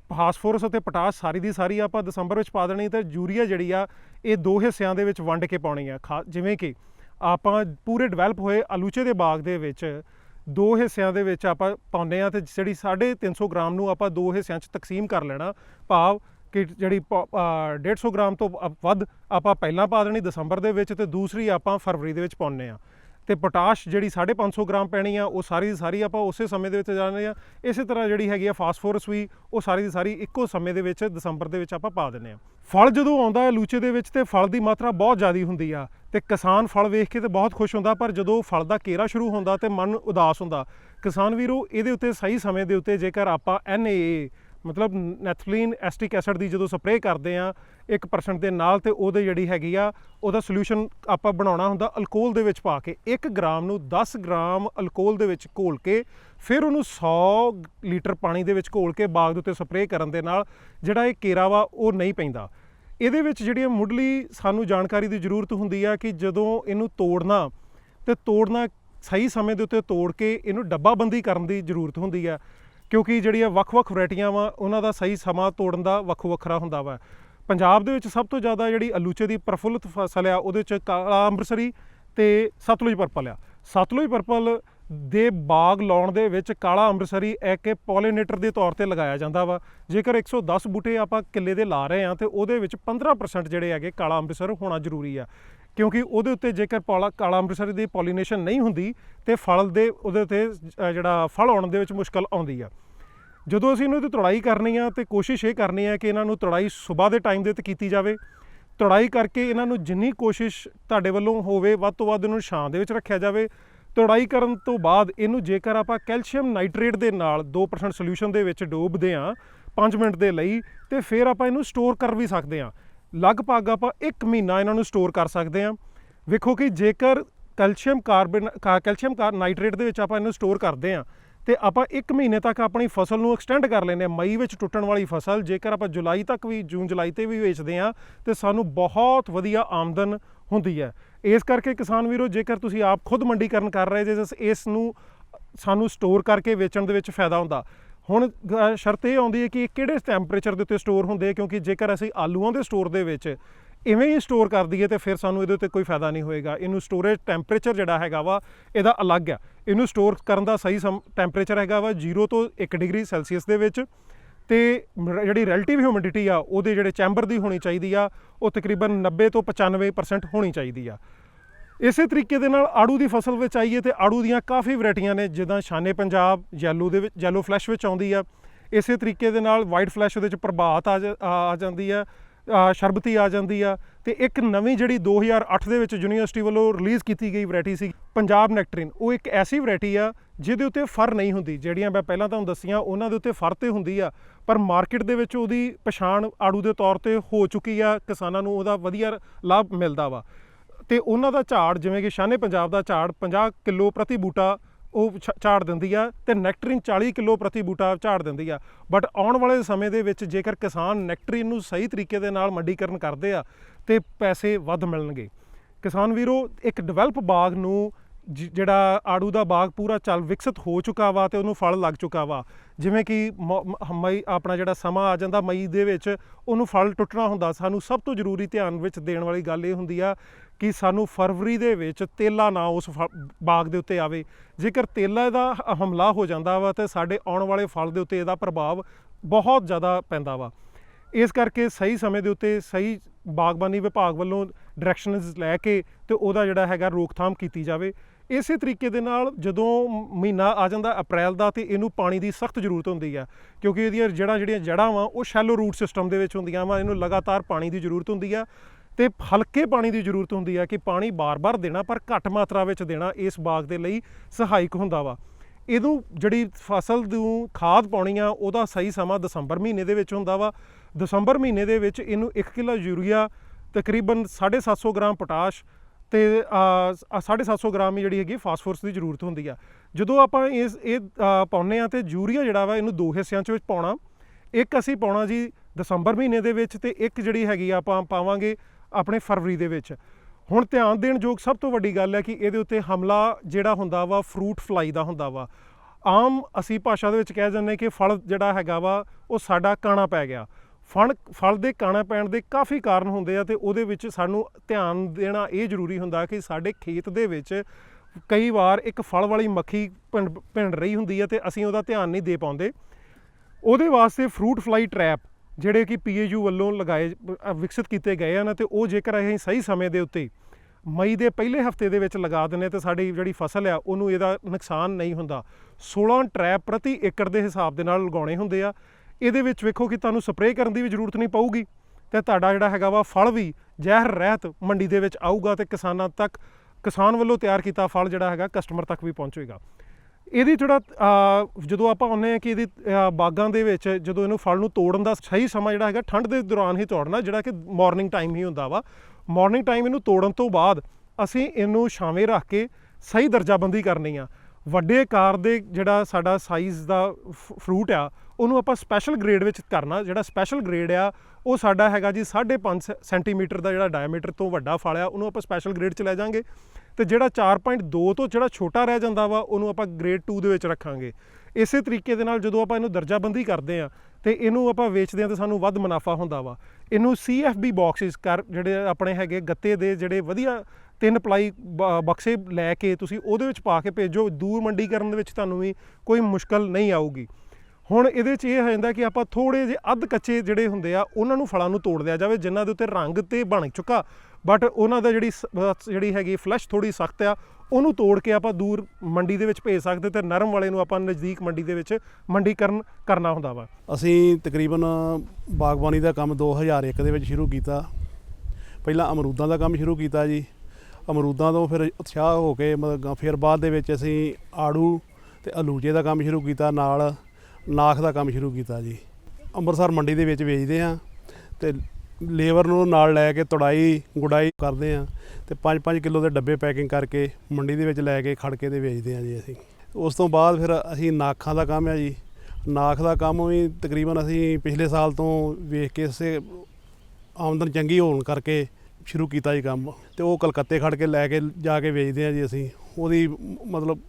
ਫਾਸਫੋਰਸ ਅਤੇ ਪੋਟਾਸ਼ ਸਾਰੀ ਦੀ ਸਾਰੀ ਆਪਾਂ ਦਸੰਬਰ ਵਿੱਚ ਪਾ ਦੇਣੀ ਤੇ ਯੂਰੀਆ ਜਿਹੜੀ ਆ, ਇਹ ਦੋ ਹਿੱਸਿਆਂ ਦੇ ਵਿੱਚ ਵੰਡ ਕੇ ਪਾਉਣੀ ਆ ਖਾ- ਜਿਵੇਂ ਕਿ ਆਪਾਂ ਪੂਰੇ ਡਿਵੈਲਪ ਹੋਏ ਆਲੂਚੇ ਦੇ ਬਾਗ ਦੇ ਵਿੱਚ ਦੋ ਹਿੱਸਿਆਂ ਦੇ ਵਿੱਚ ਆਪਾਂ ਪਾਉਂਦੇ ਆ ਤੇ ਜਿਹੜੀ 350 ਗ੍ਰਾਮ ਨੂੰ ਆਪਾਂ ਦੋ ਹਿੱਸਿਆਂ 'ਚ ਤਕਸੀਮ ਕਰ ਲੈਣਾ, ਭਾਵ ਕਿ ਜਿਹੜੀ ਪ- ਅ, 150 ਗ੍ਰਾਮ ਤੋਂ ਵੱਧ ਆਪਾਂ ਪਹਿਲਾਂ ਪਾ ਦੇਣੀ ਦਸੰਬਰ ਦੇ ਵਿੱਚ ਤੇ ਦੂਸਰੀ ਆਪਾਂ ਫਰਵਰੀ ਦੇ ਵਿੱਚ ਪਾਉਂਦੇ ਆ ਤੇ ਪੋਟਾਸ਼ ਜਿਹੜੀ 550 ਗ੍ਰਾਮ ਪੈਣੀ ਆ ਉਹ ਸਾਰੀ ਦੀ ਸਾਰੀ ਆਪਾਂ ਉਸੇ ਸਮੇਂ ਦੇ ਵਿੱਚ ਜਾਣੇ ਆ ਇਸੇ ਤਰ੍ਹਾਂ ਜਿਹੜੀ ਹੈਗੀ ਆ ਫਾਸਫੋਰਸ ਵੀ ਉਹ ਸਾਰੀ ਦੀ ਸਾਰੀ ਇੱਕੋ ਸਮੇਂ ਦੇ ਵਿੱਚ ਦਸੰਬਰ ਦੇ ਵਿੱਚ ਆਪਾਂ ਪਾ ਦਿੰਦੇ ਆ ਫਲ ਜਦੋਂ ਆਉਂਦਾ ਹੈ ਲੂਚੇ ਦੇ ਵਿੱਚ ਤੇ ਫਲ ਦੀ ਮਾਤਰਾ ਬਹੁਤ ਜ਼ਿਆਦੀ ਹੁੰਦੀ ਆ। ਤੇ ਕਿਸਾਨ ਫਲ ਵੇਖ ਕੇ ਤੇ ਬਹੁਤ ਖੁਸ਼ ਹੁੰਦਾ ਪਰ ਜਦੋਂ ਫਲ ਦਾ ਕੇਰਾ ਸ਼ੁਰੂ ਹੁੰਦਾ ਤੇ ਮਨ ਉਦਾਸ ਹੁੰਦਾ। ਕਿਸਾਨ ਵੀਰੋ ਇਹਦੇ ਉੱਤੇ ਸਹੀ ਸਮੇਂ ਦੇ ਉੱਤੇ ਜੇਕਰ ਆਪਾਂ NAA ਮਤਲਬ ਨੈਥਲੀਨ ਐਸਟਿਕ ਐਸਿਡ ਦੀ ਜਦੋਂ ਸਪਰੇਅ ਕਰਦੇ ਆ 1% ਦੇ ਨਾਲ ਤੇ ਉਹਦੇ ਜਿਹੜੀ ਹੈਗੀ ਆ, ਉਹਦਾ ਸੋਲੂਸ਼ਨ ਆਪਾਂ ਬਣਾਉਣਾ ਹੁੰਦਾ ਅਲਕੋਹਲ ਦੇ ਵਿੱਚ ਪਾ ਕੇ। 1 ਗ੍ਰਾਮ ਨੂੰ 10 ਗ੍ਰਾਮ ਅਲਕੋਹਲ ਦੇ ਵਿੱਚ ਘੋਲ ਕੇ, ਫਿਰ ਉਹਨੂੰ 100 ਲੀਟਰ ਪਾਣੀ ਦੇ ਵਿੱਚ ਘੋਲ ਕੇ ਬਾਗ ਦੇ ਉੱਤੇ ਸਪਰੇਅ ਕਰਨ ਦੇ ਨਾਲ ਜਿਹੜਾ ਇਹ ਕੇਰਾ ਵਾ, ਉਹ ਨਹੀਂ ਪੈਂਦਾ। ਇਹਦੇ ਵਿੱਚ ਜਿਹੜੀ ਮੁੱਢਲੀ ਸਾਨੂੰ ਜਾਣਕਾਰੀ ਦੀ ਜ਼ਰੂਰਤ ਹੁੰਦੀ ਆ ਕਿ ਜਦੋਂ ਇਹਨੂੰ ਤੋੜਨਾ, ਤੇ ਤੋੜਨਾ ਸਹੀ ਸਮੇਂ ਦੇ ਉੱਤੇ ਤੋੜ ਕੇ ਇਹਨੂੰ ਡੱਬਾਬੰਦੀ ਕਰਨ ਦੀ ਜ਼ਰੂਰਤ ਹੁੰਦੀ ਆ। ਕਿਉਂਕਿ ਜਿਹੜੀਆਂ ਵੱਖ-ਵੱਖ ਵੈਰਾਈਟੀਆਂ ਵਾ, ਉਹਨਾਂ ਦਾ ਸਹੀ ਸਮਾਂ ਤੋੜਨ ਦਾ ਵੱਖੋ ਵੱਖਰਾ ਹੁੰਦਾ ਵਾ। ਪੰਜਾਬ ਦੇ ਵਿੱਚ ਸਭ ਤੋਂ ਜ਼ਿਆਦਾ ਜਿਹੜੀ ਅਲੂਚੇ ਦੀ ਪ੍ਰਫੁੱਲਤ ਫਸਲ ਆ, ਉਹਦੇ ਵਿੱਚ ਕਾਲਾ ਅੰਮ੍ਰਿਤਸਰੀ ਤੇ ਸਤਲੁਜ ਪਰਪਲ ਆ। ਸਤਲੁਜ ਪਰਪਲ ਦੇ ਬਾਗ ਲਾਉਣ ਦੇ ਵਿੱਚ ਕਾਲਾ ਅੰਮ੍ਰਿਤਸਰੀ ਇੱਕ ਪੋਲੀਨੇਟਰ ਦੇ ਤੌਰ ਤੇ ਲਗਾਇਆ ਜਾਂਦਾ ਵਾ। ਜੇਕਰ 110 ਬੂਟੇ ਆਪਾਂ ਕਿੱਲੇ ਦੇ ਲਾ ਰਹੇ ਆ ਤੇ ਉਹਦੇ ਵਿੱਚ 15% ਜਿਹੜੇ ਹੈਗੇ ਕਾਲਾ ਅੰਮ੍ਰਿਤਸਰ ਹੋਣਾ ਜ਼ਰੂਰੀ ਆ। ਕਿਉਂਕਿ ਉਹਦੇ ਉੱਤੇ ਜੇਕਰ ਪੌਲਾ ਕਾਲਾ ਅੰਮ੍ਰਿਤਸਰ ਦੀ ਪੋਲੀਨੇਸ਼ਨ ਨਹੀਂ ਹੁੰਦੀ, ਤੇ ਫਲ ਦੇ ਉਹਦੇ ਉੱਤੇ ਜਿਹੜਾ ਫਲ ਆਉਣ ਦੇ ਵਿੱਚ ਮੁਸ਼ਕਲ ਆਉਂਦੀ ਆ। ਜਦੋਂ ਅਸੀਂ ਇਹਨਾਂ ਦੀ ਤੁੜਾਈ ਕਰਨੀ ਆ, ਤੇ ਕੋਸ਼ਿਸ਼ ਇਹ ਕਰਨੀ ਆ ਕਿ ਇਹਨਾਂ ਨੂੰ ਤੜਾਈ ਸਵੇਰ ਦੇ ਟਾਈਮ ਦੇ ਉੱਤੇ ਕੀਤੀ ਜਾਵੇ। ਤੜਾਈ ਕਰਕੇ ਇਹਨਾਂ ਨੂੰ ਜਿੰਨੀ ਕੋਸ਼ਿਸ਼ ਤੁਹਾਡੇ ਵੱਲੋਂ ਹੋਵੇ, ਵੱਧ ਤੋਂ ਵੱਧ ਇਹਨੂੰ ਛਾਂ ਦੇ ਵਿੱਚ ਰੱਖਿਆ ਜਾਵੇ। ਤੜਾਈ ਕਰਨ ਤੋਂ ਬਾਅਦ ਇਹਨੂੰ ਜੇਕਰ ਆਪਾਂ ਕੈਲਸ਼ੀਅਮ ਨਾਈਟ੍ਰੇਟ ਦੇ ਨਾਲ 2% ਸੋਲੂਸ਼ਨ ਦੇ ਵਿੱਚ ਡੋਬਦੇ ਆ 5 ਮਿੰਟ ਦੇ ਲਈ, ਤੇ ਫਿਰ ਆਪਾਂ ਇਹਨੂੰ ਸਟੋਰ ਕਰ ਵੀ ਸਕਦੇ ਆ। ਲਗਭਗ ਆਪਾਂ 1 ਮਹੀਨਾ ਇਹਨਾਂ ਨੂੰ ਸਟੋਰ ਕਰ ਸਕਦੇ ਆ ਵੇਖੋ ਕਿ ਜੇਕਰ ਕੈਲਸ਼ੀਅਮ ਕਾਰਬਨ, ਕਾ- ਕੈਲਸ਼ੀਅਮ ਕਾਰ ਨਾਈਟ੍ਰੇਟ ਦੇ ਵਿੱਚ ਆਪਾਂ ਇਹਨੂੰ ਸਟੋਰ ਕਰਦੇ ਆ ਤੇ ਆਪਾਂ 1 ਮਹੀਨੇ ਤੱਕ ਆਪਣੀ ਫਸਲ ਨੂੰ ਐਕਸਟੈਂਡ ਕਰ ਲੈਂਦੇ ਆ ਮਈ ਵਿੱਚ ਟੁੱਟਣ ਵਾਲੀ ਫਸਲ, ਜੇਕਰ ਆਪਾਂ ਜੁਲਾਈ ਤੱਕ ਵੀ, ਜੂਨ, ਜੁਲਾਈ ਤੇ ਵੀ ਵੇਚਦੇ ਆ ਤੇ ਸਾਨੂੰ ਬਹੁਤ ਵਧੀਆ ਆਮਦਨ ਹੁੰਦੀ ਹੈ। ਇਸ ਕਰਕੇ ਕਿਸਾਨ ਵੀਰੋ, ਜੇਕਰ ਤੁਸੀਂ ਆਪ ਖੁਦ ਮੰਡੀਕਰਨ ਕਰ ਰਹੇ ਜੇ ਇਸ ਨੂੰ ਸਾਨੂੰ ਸਟੋਰ ਕਰਕੇ ਵੇਚਣ ਦੇ ਵਿੱਚ ਫਾਇਦਾ ਹੁੰਦਾ। ਹੁਣ ਗ- ਸ਼ਰਤ ਇਹ ਆਉਂਦੀ ਹੈ ਕਿ ਇਹ ਕਿਹੜੇ ਟੈਂਪਰੇਚਰ ਦੇ ਉੱਤੇ ਸਟੋਰ ਹੁੰਦੇ ਕਿਉਂਕਿ ਜੇਕਰ ਅਸੀਂ ਆਲੂਆਂ ਦੇ ਸਟੋਰ ਦੇ ਵਿੱਚ ਇਵੇਂ ਹੀ ਸਟੋਰ ਕਰ ਦਈਏ, ਤੇ ਫਿਰ ਸਾਨੂੰ ਇਹਦੇ ਉੱਤੇ ਕੋਈ ਫਾਇਦਾ ਨਹੀਂ ਹੋਏਗਾ। ਇਹਨੂੰ ਸਟੋਰੇਜ ਟੈਂਪਰੇਚਰ ਜਿਹੜਾ ਹੈਗਾ ਵਾ, ਇਹਦਾ ਅਲੱਗ ਆ। ਇਹਨੂੰ ਸਟੋਰ ਕਰਨ ਦਾ ਸਹੀ ਟੈਂਪਰੇਚਰ ਹੈਗਾ ਵਾ 0 ਤੋਂ 1 ਡਿਗਰੀ ਸੈਲਸੀਅਸ ਦੇ ਵਿੱਚ। ਤੇ ਜਿਹੜੀ ਰਿਲੇਟਿਵ ਹਿਊਮਿਡਿਟੀ ਆ, ਉਹਦੇ ਜਿਹੜੇ ਚੈਂਬਰ ਦੀ ਹੋਣੀ ਚਾਹੀਦੀ ਆ, ਉਹ ਤਕਰੀਬਨ 90 ਤੋਂ 95% ਹੋਣੀ ਚਾਹੀਦੀ ਆ। ਇਸੇ ਤਰੀਕੇ ਦੇ ਨਾਲ ਆੜੂ ਦੀ ਫਸਲ ਵਿੱਚ ਆਈਏ ਤੇ ਆੜੂ ਦੀਆਂ ਕਾਫੀ ਵੈਰਾਈਟੀਆਂ ਨੇ, ਜਿੱਦਾਂ ਸ਼ਾਨੇ ਪੰਜਾਬ ਯੈਲੋ ਦੇ ਵਿੱਚ ਯੈਲੋ ਫਲੈਸ਼ ਵਿੱਚ ਆਉਂਦੀ ਆ। ਇਸੇ ਤਰੀਕੇ ਦੇ ਨਾਲ ਵਾਈਟ ਫਲੈਸ਼ ਉਹਦੇ ਵਿੱਚ ਪ੍ਰਭਾਤ ਆ ਜਾ- ਆ ਜਾਂਦੀ ਆ ਸ਼ਰਬਤੀ ਆ ਜਾਂਦੀ ਆ। ਤੇ ਇੱਕ ਨਵੀਂ ਜਿਹੜੀ 2008 ਦੇ ਵਿੱਚ ਯੂਨੀਵਰਸਿਟੀ ਵੱਲੋਂ ਰਿਲੀਜ਼ ਕੀਤੀ ਗਈ ਵੈਰਾਈਟੀ ਸੀ, ਪੰਜਾਬ ਨੈਕਟਰਿਨ ਉਹ ਇੱਕ ਐਸੀ ਵੈਰਾਈਟੀ ਆ, ਜਿਹਦੇ ਉੱਤੇ ਫਰ ਨਹੀਂ ਹੁੰਦੀ। ਜਿਹੜੀਆਂ ਮੈਂ ਪਹਿਲਾਂ ਤੁਹਾਨੂੰ ਦੱਸੀਆਂ, ਉਹਨਾਂ ਦੇ ਉੱਤੇ ਫਰ ਤੇ ਹੁੰਦੀ ਆ। ਪਰ ਮਾਰਕੀਟ ਦੇ ਵਿੱਚ ਉਹਦੀ ਪਛਾਣ ਆੜੂ ਦੇ ਤੌਰ ਤੇ ਹੋ ਚੁੱਕੀ ਆ, ਕਿਸਾਨਾਂ ਨੂੰ ਉਹਦਾ ਵਧੀਆ ਲਾਭ ਮਿਲਦਾ ਵਾ। ਤੇ ਉਹਨਾਂ ਦਾ ਝਾੜ, ਜਿਵੇਂ ਕਿ ਸ਼ਾਨੇ ਪੰਜਾਬ ਦਾ ਝਾੜ 50 ਕਿਲੋ ਪ੍ਰਤੀ ਬੂਟਾ ਉਹ ਛ- ਝਾੜ ਦਿੰਦੀ ਆ ਤੇ ਨੈਕਟਰਿਨ 40 ਕਿਲੋ ਪ੍ਰਤੀ ਬੂਟਾ ਝਾੜ ਦਿੰਦੀ ਆ। ਬਟ ਆਉਣ ਵਾਲੇ ਸਮੇਂ ਦੇ ਵਿੱਚ ਜੇਕਰ ਕਿਸਾਨ ਨੈਕਟਰਿਨ ਨੂੰ ਸਹੀ ਤਰੀਕੇ ਦੇ ਨਾਲ ਮੰਡੀਕਰਨ ਕਰਦੇ ਆ, ਤੇ ਪੈਸੇ ਵੱਧ ਮਿਲਣਗੇ। ਕਿਸਾਨ ਵੀਰੋ, ਇੱਕ ਡਿਵੈਲਪ ਬਾਗ ਨੂੰ ਜਿਹੜਾ ਆੜੂ ਦਾ ਬਾਗ ਪੂਰਾ ਚੱਲ ਵਿਕਸਿਤ ਹੋ ਚੁੱਕਾ ਵਾ ਤੇ ਉਹਨੂੰ ਫਲ ਲੱਗ ਚੁੱਕਾ ਵਾ। ਜਿਵੇਂ ਕਿ ਮ- ਮਈ, ਆਪਣਾ ਜਿਹੜਾ ਸਮਾਂ ਆ ਜਾਂਦਾ ਮਈ ਦੇ ਵਿੱਚ, ਉਹਨੂੰ ਫਲ ਟੁੱਟਣਾ ਹੁੰਦਾ। ਸਾਨੂੰ ਸਭ ਤੋਂ ਜ਼ਰੂਰੀ ਧਿਆਨ ਵਿੱਚ ਦੇਣ ਵਾਲੀ ਗੱਲ ਇਹ ਹੁੰਦੀ ਆ ਕਿ ਸਾਨੂੰ ਫਰਵਰੀ ਦੇ ਵਿੱਚ ਤੇਲਾ ਨਾ ਉਸ ਫ- ਬਾਗ ਦੇ ਉੱਤੇ ਆਵੇ। ਜੇਕਰ ਤੇਲਾ ਦਾ ਹ- ਹਮਲਾ ਹੋ ਜਾਂਦਾ ਵਾ ਤੇ ਸਾਡੇ ਆਉਣ ਵਾਲੇ ਫਲ ਦੇ ਉੱਤੇ ਇਹਦਾ ਪ੍ਰਭਾਵ ਬਹੁਤ ਜ਼ਿਆਦਾ ਪੈਂਦਾ ਵਾ। ਇਸ ਕਰਕੇ ਸਹੀ ਸਮੇਂ ਦੇ ਉੱਤੇ ਸਹੀ ਬਾਗਬਾਨੀ ਵਿਭਾਗ ਵੱਲੋਂ ਡਾਇਰੈਕਸ਼ਨਸ ਲੈ ਕੇ ਤੇ ਉਹਦਾ ਜਿਹੜਾ ਹੈਗਾ ਰੋਕਥਾਮ ਕੀਤੀ ਜਾਵੇ। ਇਸੇ ਤਰੀਕੇ ਦੇ ਨਾਲ ਜਦੋਂ ਮਹੀਨਾ ਆ ਜਾਂਦਾ ਅਪ੍ਰੈਲ ਦਾ ਤੇ ਇਹਨੂੰ ਪਾਣੀ ਦੀ ਸਖਤ ਜ਼ਰੂਰਤ ਹੁੰਦੀ ਆ ਕਿਉਂਕਿ ਇਹਦੀਆਂ ਜੜ੍ਹਾਂ ਜਿਹੜੀਆਂ ਜੜ੍ਹਾਂ ਵਾ ਉਹ ਸ਼ੈਲੋ ਰੂਟ ਸਿਸਟਮ ਦੇ ਵਿੱਚ ਹੁੰਦੀਆਂ ਵਾ, ਇਹਨੂੰ ਲਗਾਤਾਰ ਪਾਣੀ ਦੀ ਜ਼ਰੂਰਤ ਹੁੰਦੀ ਆ ਤੇ ਹਲਕੇ ਪਾਣੀ ਦੀ ਜ਼ਰੂਰਤ ਹੁੰਦੀ ਆ ਕਿ ਪਾਣੀ ਬਾਰ-ਬਾਰ ਦੇਣਾ ਪਰ ਘੱਟ ਮਾਤਰਾ ਵਿੱਚ ਦੇਣਾ ਇਸ ਬਾਗ ਦੇ ਲਈ ਸਹਾਇਕ ਹੁੰਦਾ ਵਾ। ਇਹਨੂੰ ਜਿਹੜੀ ਫਸਲ ਨੂੰ ਖਾਦ ਪਾਉਣੀ ਆ, ਉਹਦਾ ਸਹੀ ਸਮਾਂ ਦਸੰਬਰ ਮਹੀਨੇ ਦੇ ਵਿੱਚ ਹੁੰਦਾ ਵਾ। ਦਸੰਬਰ ਮਹੀਨੇ ਦੇ ਵਿੱਚ ਇਹਨੂੰ 1 ਕਿਲੋ ਯੂਰੀਆ ਤਕਰੀਬਨ 750 ਗ੍ਰਾਮ ਪੋਟਾਸ਼ ਤੇ ਅ, ਸ- 750 ਗ੍ਰਾਮ ਹੀ ਜਿਹੜੀ ਹੈਗੀ ਫਾਸਫੋਰਸ ਦੀ ਜ਼ਰੂਰਤ ਹੁੰਦੀ ਆ। ਜਦੋਂ ਆਪਾਂ ਇਸ ਇਹ ਅ, ਪਾਉਂਦੇ ਆ ਤੇ ਯੂਰੀਆ ਜਿਹੜਾ ਵਾ ਇਹਨੂੰ ਦੋ ਹਿੱਸਿਆਂ 'ਚ ਵਿੱਚ ਪਾਉਣਾ। ਇੱਕ ਅਸੀਂ ਪਾਉਣਾ ਜੀ ਦਸੰਬਰ ਮਹੀਨੇ ਦੇ ਵਿੱਚ ਤੇ ਇੱਕ ਜਿਹੜੀ ਹੈਗੀ ਆ ਆਪਾਂ ਪਾਵਾਂਗੇ ਆਪਣੇ ਫਰਵਰੀ ਦੇ ਵਿੱਚ। ਹੁਣ ਧਿਆਨ ਦੇਣ ਯੋਗ ਸਭ ਤੋਂ ਵੱਡੀ ਗੱਲ ਹੈ ਕਿ ਇਹਦੇ ਉੱਤੇ ਹਮਲਾ ਜਿਹੜਾ ਹੁੰਦਾ ਵਾ ਫਰੂਟ ਫਲਾਈ ਦਾ ਹੁੰਦਾ ਵਾ। ਆਮ ਅਸੀਂ ਭਾਸ਼ਾ ਦੇ ਵਿੱਚ ਕਹਿ ਜਾਂਦੇ ਕਿ ਫਲ ਜਿਹੜਾ ਹੈਗਾ ਵਾ ਉਹ ਸਾਡਾ ਕਾਣਾ ਪੈ ਗਿਆ। ਫਲ ਫਲ ਦੇ ਕਾਣਾ ਪੈਣ ਦੇ ਕਾਫੀ ਕਾਰਨ ਹੁੰਦੇ ਆ ਤੇ ਉਹਦੇ ਵਿੱਚ ਸਾਨੂੰ ਧਿਆਨ ਦੇਣਾ ਇਹ ਜ਼ਰੂਰੀ ਹੁੰਦਾ ਕਿ ਸਾਡੇ ਖੇਤ ਦੇ ਵਿੱਚ ਕਈ ਵਾਰ ਇੱਕ ਫਲ ਵਾਲੀ ਮੱਖੀ ਭਿੰਡ ਭਿੰਡ ਰਹੀ ਹੁੰਦੀ ਹੈ ਤੇ ਅਸੀਂ ਉਹਦਾ ਧਿਆਨ ਨਹੀਂ ਦੇ ਪਾਉਂਦੇ। ਉਹਦੇ ਵਾਸਤੇ ਫਰੂਟ ਫਲਾਈ ਟ੍ਰੈਪ ਜਿਹੜੇ ਕਿ ਪੀਏਯੂ ਵੱਲੋਂ ਲਗਾਏ ਵਿਕਸਿਤ ਕੀਤੇ ਗਏ ਹਨ ਤੇ ਉਹ ਜੇਕਰ ਅਸੀਂ ਸਹੀ ਸਮੇਂ ਦੇ ਉੱਤੇ ਮਈ ਦੇ ਪਹਿਲੇ ਹਫ਼ਤੇ ਦੇ ਵਿੱਚ ਲਗਾ ਦਿੰਨੇ ਤੇ ਸਾਡੀ ਜਿਹੜੀ ਫਸਲ ਆ ਉਹਨੂੰ ਇਹਦਾ ਨੁਕਸਾਨ ਨਹੀਂ ਹੁੰਦਾ। 16 ਟ੍ਰੈਪ ਪ੍ਰਤੀ ਏਕੜ ਦੇ ਹਿਸਾਬ ਦੇ ਨਾਲ ਲਗਾਉਣੇ ਹੁੰਦੇ ਆ। ਇਹਦੇ ਵਿੱਚ ਵੇਖੋ ਕਿ ਤੁਹਾਨੂੰ ਸਪਰੇਅ ਕਰਨ ਦੀ ਵੀ ਜ਼ਰੂਰਤ ਨਹੀਂ ਪਊਗੀ। ਤੇ ਤੁਹਾਡਾ ਜਿਹੜਾ ਹੈਗਾ ਵਾ ਫਲ ਵੀ ਜ਼ਹਿਰ, ਰਹਿਤ ਮੰਡੀ ਦੇ ਵਿੱਚ ਆਊਗਾ ਤੇ ਕਿਸਾਨਾਂ ਤੱਕ, ਕਿਸਾਨ ਵੱਲੋਂ ਤਿਆਰ ਕੀਤਾ ਫਲ ਜਿਹੜਾ ਹੈਗਾ ਕਸਟਮਰ ਤੱਕ ਵੀ ਪਹੁੰਚੇਗਾ। ਇਹਦੀ ਜਿਹੜਾ ਜਦੋਂ ਆਪਾਂ ਆਉਂਦੇ ਆ ਕਿ ਇਹਦੀ ਬਾਗਾਂ ਦੇ ਵਿੱਚ ਜਦੋਂ ਇਹਨੂੰ ਫਲ ਨੂੰ ਤੋੜਨ ਦਾ ਸਹੀ ਸਮਾਂ ਜਿਹੜਾ ਹੈਗਾ ਠੰਡ ਦੇ ਦੌਰਾਨ ਹੀ ਤੋੜਨਾ, ਜਿਹੜਾ ਕਿ ਮਾਰਨਿੰਗ ਟਾਈਮ ਹੀ ਹੁੰਦਾ ਵਾ। ਮਾਰਨਿੰਗ ਟਾਈਮ ਇਹਨੂੰ ਤੋੜਨ ਤੋਂ ਬਾਅਦ ਅਸੀਂ ਇਹਨੂੰ ਛਾਵੇਂ ਰੱਖ ਕੇ ਸਹੀ ਦਰਜਾਬੰਦੀ ਕਰਨੀ ਆ। ਵੱਡੇ ਆਕਾਰ ਦੇ ਜਿਹੜਾ ਸਾਡਾ ਸਾਈਜ਼ ਦਾ ਫਰੂਟ ਆ ਉਹਨੂੰ ਆਪਾਂ ਸਪੈਸ਼ਲ ਗ੍ਰੇਡ ਵਿੱਚ ਕਰਨਾ, ਜਿਹੜਾ ਸਪੈਸ਼ਲ ਗ੍ਰੇਡ ਆ, ਉਹ ਸਾਡਾ ਹੈਗਾ ਜੀ 5.5 ਸੈਂਟੀਮੀਟਰ ਦਾ ਜਿਹੜਾ ਡਾਇਮੀਟਰ ਤੋਂ ਵੱਡਾ ਫਲ ਆ, ਉਹਨੂੰ ਆਪਾਂ ਸਪੈਸ਼ਲ ਗ੍ਰੇਡ 'ਚ ਲੈ ਜਾਾਂਗੇ। ਤੇ ਜਿਹੜਾ 4.2 ਤੋਂ ਜਿਹੜਾ ਛੋਟਾ ਰਹਿ ਜਾਂਦਾ ਵਾ, ਉਹਨੂੰ ਆਪਾਂ ਗ੍ਰੇਡ 2 ਦੇ ਵਿੱਚ ਰੱਖਾਂਗੇ। ਇਸੇ ਤਰੀਕੇ ਦੇ ਨਾਲ ਜਦੋਂ ਆਪਾਂ ਇਹਨੂੰ ਦਰਜਾਬੰਦੀ ਕਰਦੇ ਆ, ਤੇ ਇਹਨੂੰ ਆਪਾਂ ਵੇਚਦੇ ਆ ਤੇ ਸਾਨੂੰ ਵੱਧ ਮੁਨਾਫਾ ਹੁੰਦਾ ਵਾ। ਇਹਨੂੰ CFB ਬਾਕਸਿਸ ਕਰ, ਜਿਹੜੇ ਆਪਣੇ ਹੈਗੇ ਗੱਤੇ ਦੇ ਜਿਹੜੇ ਵਧੀਆ ਤਿੰਨ ਪਲਾਈ ਬ- ਬਕਸੇ ਲੈ ਕੇ ਤੁਸੀਂ ਉਹਦੇ ਵਿੱਚ ਪਾ ਕੇ ਭੇਜੋ। ਦੂਰ ਮੰਡੀ ਕਰਨ ਦੇ ਵਿੱਚ ਤੁਹਾਨੂੰ ਵੀ ਕੋਈ ਮੁਸ਼ਕਲ ਨਹੀਂ ਆਊਗੀ। ਹੁਣ ਇਹਦੇ 'ਚ ਇਹ ਹੋ ਜਾਂਦਾ ਕਿ ਆਪਾਂ ਥੋੜੇ ਜਿਹੇ ਅੱਧ ਕੱਚੇ ਜਿਹੜੇ ਹੁੰਦੇ ਆ, ਉਹਨਾਂ ਨੂੰ ਫਲਾਂ ਨੂੰ ਤੋੜ ਲਿਆ ਜਾਵੇ, ਜਿਨ੍ਹਾਂ ਦੇ ਉੱਤੇ ਰੰਗ ਤੇ ਬਣ ਚੁੱਕਾ। ਬਟ ਉਹਨਾਂ ਦਾ ਜਿਹੜੀ ਸ- ਜਿਹੜੀ ਹੈਗੀ ਫਲੈਸ਼ ਥੋੜੀ ਸਖਤ ਆ, ਉਹਨੂੰ ਤੋੜ ਕੇ ਆਪਾਂ ਦੂਰ ਮੰਡੀ ਦੇ ਵਿੱਚ ਭੇਜ ਸਕਦੇ ਤੇ ਨਰਮ ਵਾਲੇ ਨੂੰ ਆਪਾਂ ਨਜ਼ਦੀਕ ਮੰਡੀ ਦੇ ਵਿੱਚ ਮੰਡੀਕਰਨ ਕਰਨਾ ਹੁੰਦਾ ਵਾ। ਅਸੀਂ ਤਕਰੀਬਨ ਬਾਗਬਾਨੀ ਦਾ ਕੰਮ 2001 ਦੇ ਵਿੱਚ ਸ਼ੁਰੂ ਕੀਤਾ। ਪਹਿਲਾਂ ਅਮਰੂਦਾਂ ਦਾ ਕੰਮ ਸ਼ੁਰੂ ਕੀਤਾ ਜੀ। ਅਮਰੂਦਾਂ ਤੋਂ ਫਿਰ ਉਤਸ਼ਾਹ ਹੋ ਕੇ ਮਤਲਬ ਫਿਰ ਬਾਅਦ ਦੇ ਵਿੱਚ ਅਸੀਂ ਆੜੂ ਤੇ ਅਲੂਜੇ ਦਾ ਕੰਮ ਸ਼ੁਰੂ ਕੀਤਾ ਨਾਲ। ਨਾਖ ਦਾ ਕੰਮ ਸ਼ੁਰੂ ਕੀਤਾ ਜੀ। ਅੰਮ੍ਰਿਤਸਰ ਮੰਡੀ ਦੇ ਵਿੱਚ ਵੇਚਦੇ ਆ ਤੇ ਲੇਬਰ ਨੂੰ ਨਾਲ ਲੈ ਕੇ ਤੁੜਾਈ, ਗੁਡਾਈ ਕਰਦੇ ਆ ਤੇ 5-5 ਕਿਲੋ ਦੇ ਡੱਬੇ ਪੈਕਿੰਗ ਕਰਕੇ ਮੰਡੀ ਦੇ ਵਿੱਚ ਲੈ ਕੇ ਖੜਕੇ ਤੇ ਵੇਚਦੇ ਆ ਜੀ ਅਸੀਂ। ਉਸ ਤੋਂ ਬਾਅਦ ਫਿਰ ਅਸੀਂ ਨਾਖਾਂ ਦਾ ਕੰਮ ਆ ਜੀ। ਨਾਖ ਦਾ ਕੰਮ ਵੀ ਤਕਰੀਬਨ ਅਸੀਂ ਪਿਛਲੇ ਸਾਲ ਤੋਂ ਵੇਖ ਕੇ ਇਸੇ ਆਮਦਨ ਚੰਗੀ ਹੋਣ ਕਰਕੇ ਸ਼ੁਰੂ ਕੀਤਾ ਜੀ ਕੰਮ। ਤੇ ਉਹ ਕਲਕੱਤੇ ਖੜ ਕੇ ਲੈ ਕੇ ਜਾ ਕੇ ਵੇਚਦੇ ਆ ਜੀ ਅਸੀਂ। ਉਹਦੀ ਮਤਲਬ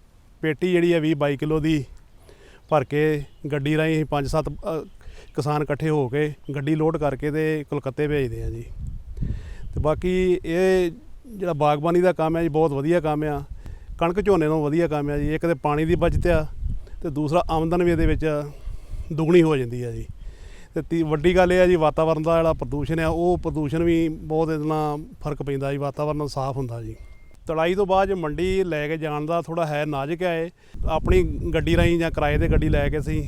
ਪੇਟੀ ਜਿਹੜੀ ਆ 20 22 ਕਿਲੋ ਦੀ ਭਰ ਕੇ ਗੱਡੀ ਰਾਹੀਂ ਅਸੀਂ ਪੰਜ ਸੱਤ ਕਿਸਾਨ ਇਕੱਠੇ ਹੋ ਕੇ ਗੱਡੀ ਲੋਡ ਕਰਕੇ ਤੇ ਕਲਕੱਤੇ ਭੇਜਦੇ ਆ ਜੀ। ਤੇ ਬਾਕੀ ਇਹ ਜਿਹੜਾ ਬਾਗਬਾਨੀ ਦਾ ਕੰਮ ਹੈ ਜੀ, ਬਹੁਤ ਵਧੀਆ ਕੰਮ ਆ। ਕਣਕ ਝੋਨੇ ਨੂੰ ਵਧੀਆ ਕੰਮ ਆ ਜੀ। ਇੱਕ ਤੇ ਪਾਣੀ ਦੀ ਬਚਤ ਆ ਤੇ ਦੂਸਰਾ ਆਮਦਨ ਵੀ ਇਹਦੇ ਵਿੱਚ ਦੁੱਗਣੀ ਹੋ ਜਾਂਦੀ ਆ ਜੀ। ਤੇ ਤੀ ਵੱਡੀ ਗੱਲ ਇਹ ਆ ਜੀ, ਵਾਤਾਵਰਨ ਦਾ ਜਿਹੜਾ ਪ੍ਰਦੂਸ਼ਣ ਆ, ਉਹ ਪ੍ਰਦੂਸ਼ਣ ਵੀ ਬਹੁਤ ਇਹਦੇ ਨਾਲ ਫ਼ਰਕ ਪੈਂਦਾ ਜੀ, ਵਾਤਾਵਰਨ ਸਾਫ਼ ਹੁੰਦਾ ਜੀ। ਤੜਾਈ ਤੋਂ ਬਾਅਦ ਜੇ ਮੰਡੀ ਲੈ ਕੇ ਜਾਣ ਦਾ ਥੋੜਾ ਹੈ, ਨਾਜ਼ੁਕ ਹੈ ਆਪਣੀ ਗੱਡੀ ਰਾਹੀਂ ਜਾਂ ਕਿਰਾਏ ਤੇ ਗੱਡੀ ਲੈ ਕੇ ਅਸੀਂ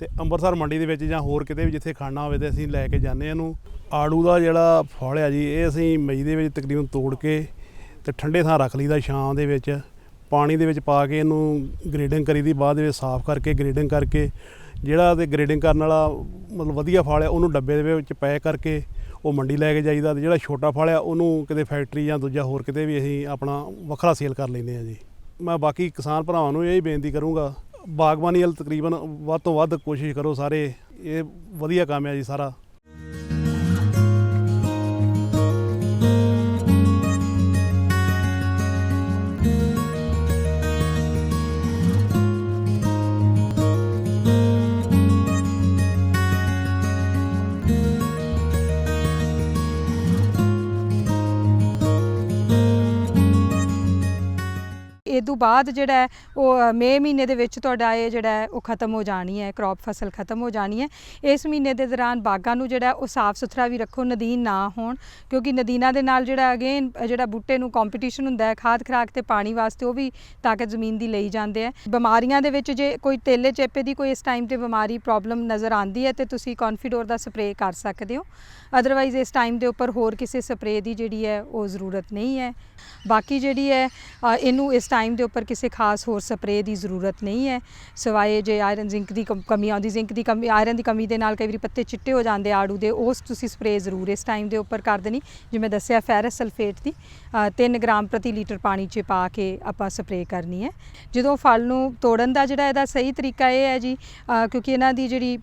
ਤੇ ਅੰਮ੍ਰਿਤਸਰ ਮੰਡੀ ਦੇ ਵਿੱਚ ਜਾਂ ਹੋਰ ਕਿਤੇ ਵੀ ਜਿੱਥੇ ਖਾਣਾ ਹੋਵੇ ਤੇ ਅਸੀਂ ਲੈ ਕੇ ਜਾਂਦੇ ਹਾਂ ਇਹਨੂੰ। ਆੜੂ ਦਾ ਜਿਹੜਾ ਫਲ ਆ ਜੀ, ਇਹ ਅਸੀਂ ਮਈ ਦੇ ਵਿੱਚ ਤਕਰੀਬਨ ਤੋੜ ਕੇ ਤੇ ਠੰਡੇ ਥਾਂ ਰੱਖ ਲਈਦਾ ਸ਼ਾਮ ਦੇ ਵਿੱਚ। ਪਾਣੀ ਦੇ ਵਿੱਚ ਪਾ ਕੇ ਇਹਨੂੰ ਗ੍ਰੇਡਿੰਗ ਕਰੀਦੀ ਬਾਅਦ ਦੇ ਵਿੱਚ ਸਾਫ਼ ਕਰਕੇ ਗ੍ਰੇਡਿੰਗ ਕਰਕੇ ਜਿਹੜਾ ਤੇ ਗ੍ਰੇਡਿੰਗ ਕਰਨ ਵਾਲਾ ਮਤਲਬ ਵਧੀਆ ਫਲ ਹੈ, ਉਹਨੂੰ ਡੱਬੇ ਦੇ ਵਿੱਚ ਪੈਕ ਕਰਕੇ ਉਹ ਮੰਡੀ ਲੈ ਕੇ ਜਾਈਦਾ ਤੇ ਜਿਹੜਾ ਛੋਟਾ ਫਲ ਆ, ਉਹਨੂੰ ਕਿਤੇ ਫੈਕਟਰੀ ਜਾਂ ਦੂਜਾ ਹੋਰ ਕਿਤੇ ਵੀ ਅਸੀਂ ਆਪਣਾ ਵੱਖਰਾ ਸੇਲ ਕਰ ਲੈਂਦੇ ਆ ਜੀ। ਮੈਂ ਬਾਕੀ ਕਿਸਾਨ ਭਰਾਵਾਂ ਨੂੰ ਇਹ ਹੀ ਬੇਨਤੀ ਕਰੂੰਗਾ, ਬਾਗਬਾਨੀ ਵੱਲ ਤਕਰੀਬਨ ਵੱਧ ਤੋਂ ਵੱਧ ਕੋਸ਼ਿਸ਼ ਕਰੋ ਸਾਰੇ, ਇਹ ਵਧੀਆ ਕੰਮ ਹੈ ਜੀ ਸਾਰਾ। ਤੋਂ ਬਾਅਦ ਜਿਹੜਾ ਉਹ ਅ, ਮਈ ਮਹੀਨੇ ਦੇ ਵਿੱਚ ਤੁਹਾਡਾ ਇਹ ਜਿਹੜਾ ਉਹ ਖਤਮ ਹੋ ਜਾਣੀ ਹੈ ਕ੍ਰੌਪ ਫਸਲ ਖਤਮ ਹੋ ਜਾਣੀ ਹੈ। ਇਸ ਮਹੀਨੇ ਦੇ ਦੌਰਾਨ ਬਾਗਾਂ ਨੂੰ ਜਿਹੜਾ ਉਹ ਸਾਫ਼ ਸੁਥਰਾ ਵੀ ਰੱਖੋ ਨਦੀਨ ਨਾ ਹੋਣ ਕਿਉਂਕਿ ਨਦੀਨਾਂ ਦੇ ਨਾਲ ਜਿਹੜਾ ਅਗੇਨ ਜਿਹੜਾ ਬੂਟੇ ਨੂੰ ਕੰਪੀਟੀਸ਼ਨ ਹੁੰਦਾ ਹੈ ਖਾਦ ਖਰਾਕ ਤੇ ਪਾਣੀ ਵਾਸਤੇ ਉਹ ਵੀ ਤਾਕਤ ਜ਼ਮੀਨ ਦੀ ਲਈ ਜਾਂਦੇ ਆ ਬਿਮਾਰੀਆਂ ਦੇ ਵਿੱਚ ਜੇ ਕੋਈ ਤੇਲੇ ਚੇਪੇ ਦੀ ਕੋਈ ਇਸ ਟਾਈਮ ਤੇ ਬਿਮਾਰੀ ਪ੍ਰੋਬਲਮ ਨਜ਼ਰ ਆਂਦੀ ਹੈ ਤੇ ਤੁਸੀਂ ਕੌਨਫੀਡੋਰ ਦਾ ਸਪਰੇਅ ਕਰ ਸਕਦੇ ਹੋ। ਅਦਰਵਾਈਜ਼ ਇਸ ਟਾਈਮ ਦੇ ਉੱਪਰ ਹੋਰ ਕਿਸੇ ਸਪਰੇਅ ਦੀ ਜਿਹੜੀ ਹੈ, ਉਹ ਜ਼ਰੂਰਤ ਨਹੀਂ ਹੈ। ਬਾਕੀ ਜਿਹੜੀ ਹੈ ਇਹਨੂੰ ਇਸ ਟਾਈਮ ਦੇ ਉੱਪਰ ਕਿਸੇ ਖਾਸ ਹੋਰ ਸਪਰੇਅ ਦੀ ਜ਼ਰੂਰਤ ਨਹੀਂ ਹੈ। ਸਿਵਾਏ ਜੇ ਆਇਰਨ ਜ਼ਿੰਕ ਦੀ ਕਮ- ਕਮੀ ਆਉਂਦੀ ਜ਼ਿੰਕ ਦੀ ਕਮੀ ਆਇਰਨ ਦੀ ਕਮੀ ਦੇ ਨਾਲ ਕਈ ਵਾਰੀ ਪੱਤੇ ਚਿੱਟੇ ਹੋ ਜਾਂਦੇ ਆੜੂ ਦੇ, ਉਸ ਤੁਸੀਂ ਸਪਰੇਅ ਜ਼ਰੂਰ ਇਸ ਟਾਈਮ ਦੇ ਉੱਪਰ ਕਰ ਦੇਣੀ। ਜਿਵੇਂ ਦੱਸਿਆ ਫੈਰਸ ਸਲਫੇਟ ਦੀ 3 ਗ੍ਰਾਮ ਪ੍ਰਤੀ ਲੀਟਰ ਪਾਣੀ 'ਚ ਪਾ ਕੇ ਆਪਾਂ ਸਪਰੇਅ ਕਰਨੀ ਹੈ। ਜਦੋਂ ਫਲ ਨੂੰ ਤੋੜਨ ਦਾ ਜਿਹੜਾ ਇਹਦਾ ਸਹੀ ਤਰੀਕਾ ਇਹ ਹੈ ਜੀ ਕਿਉਂਕਿ ਇਹਨਾਂ ਦੀ ਜਿਹੜੀ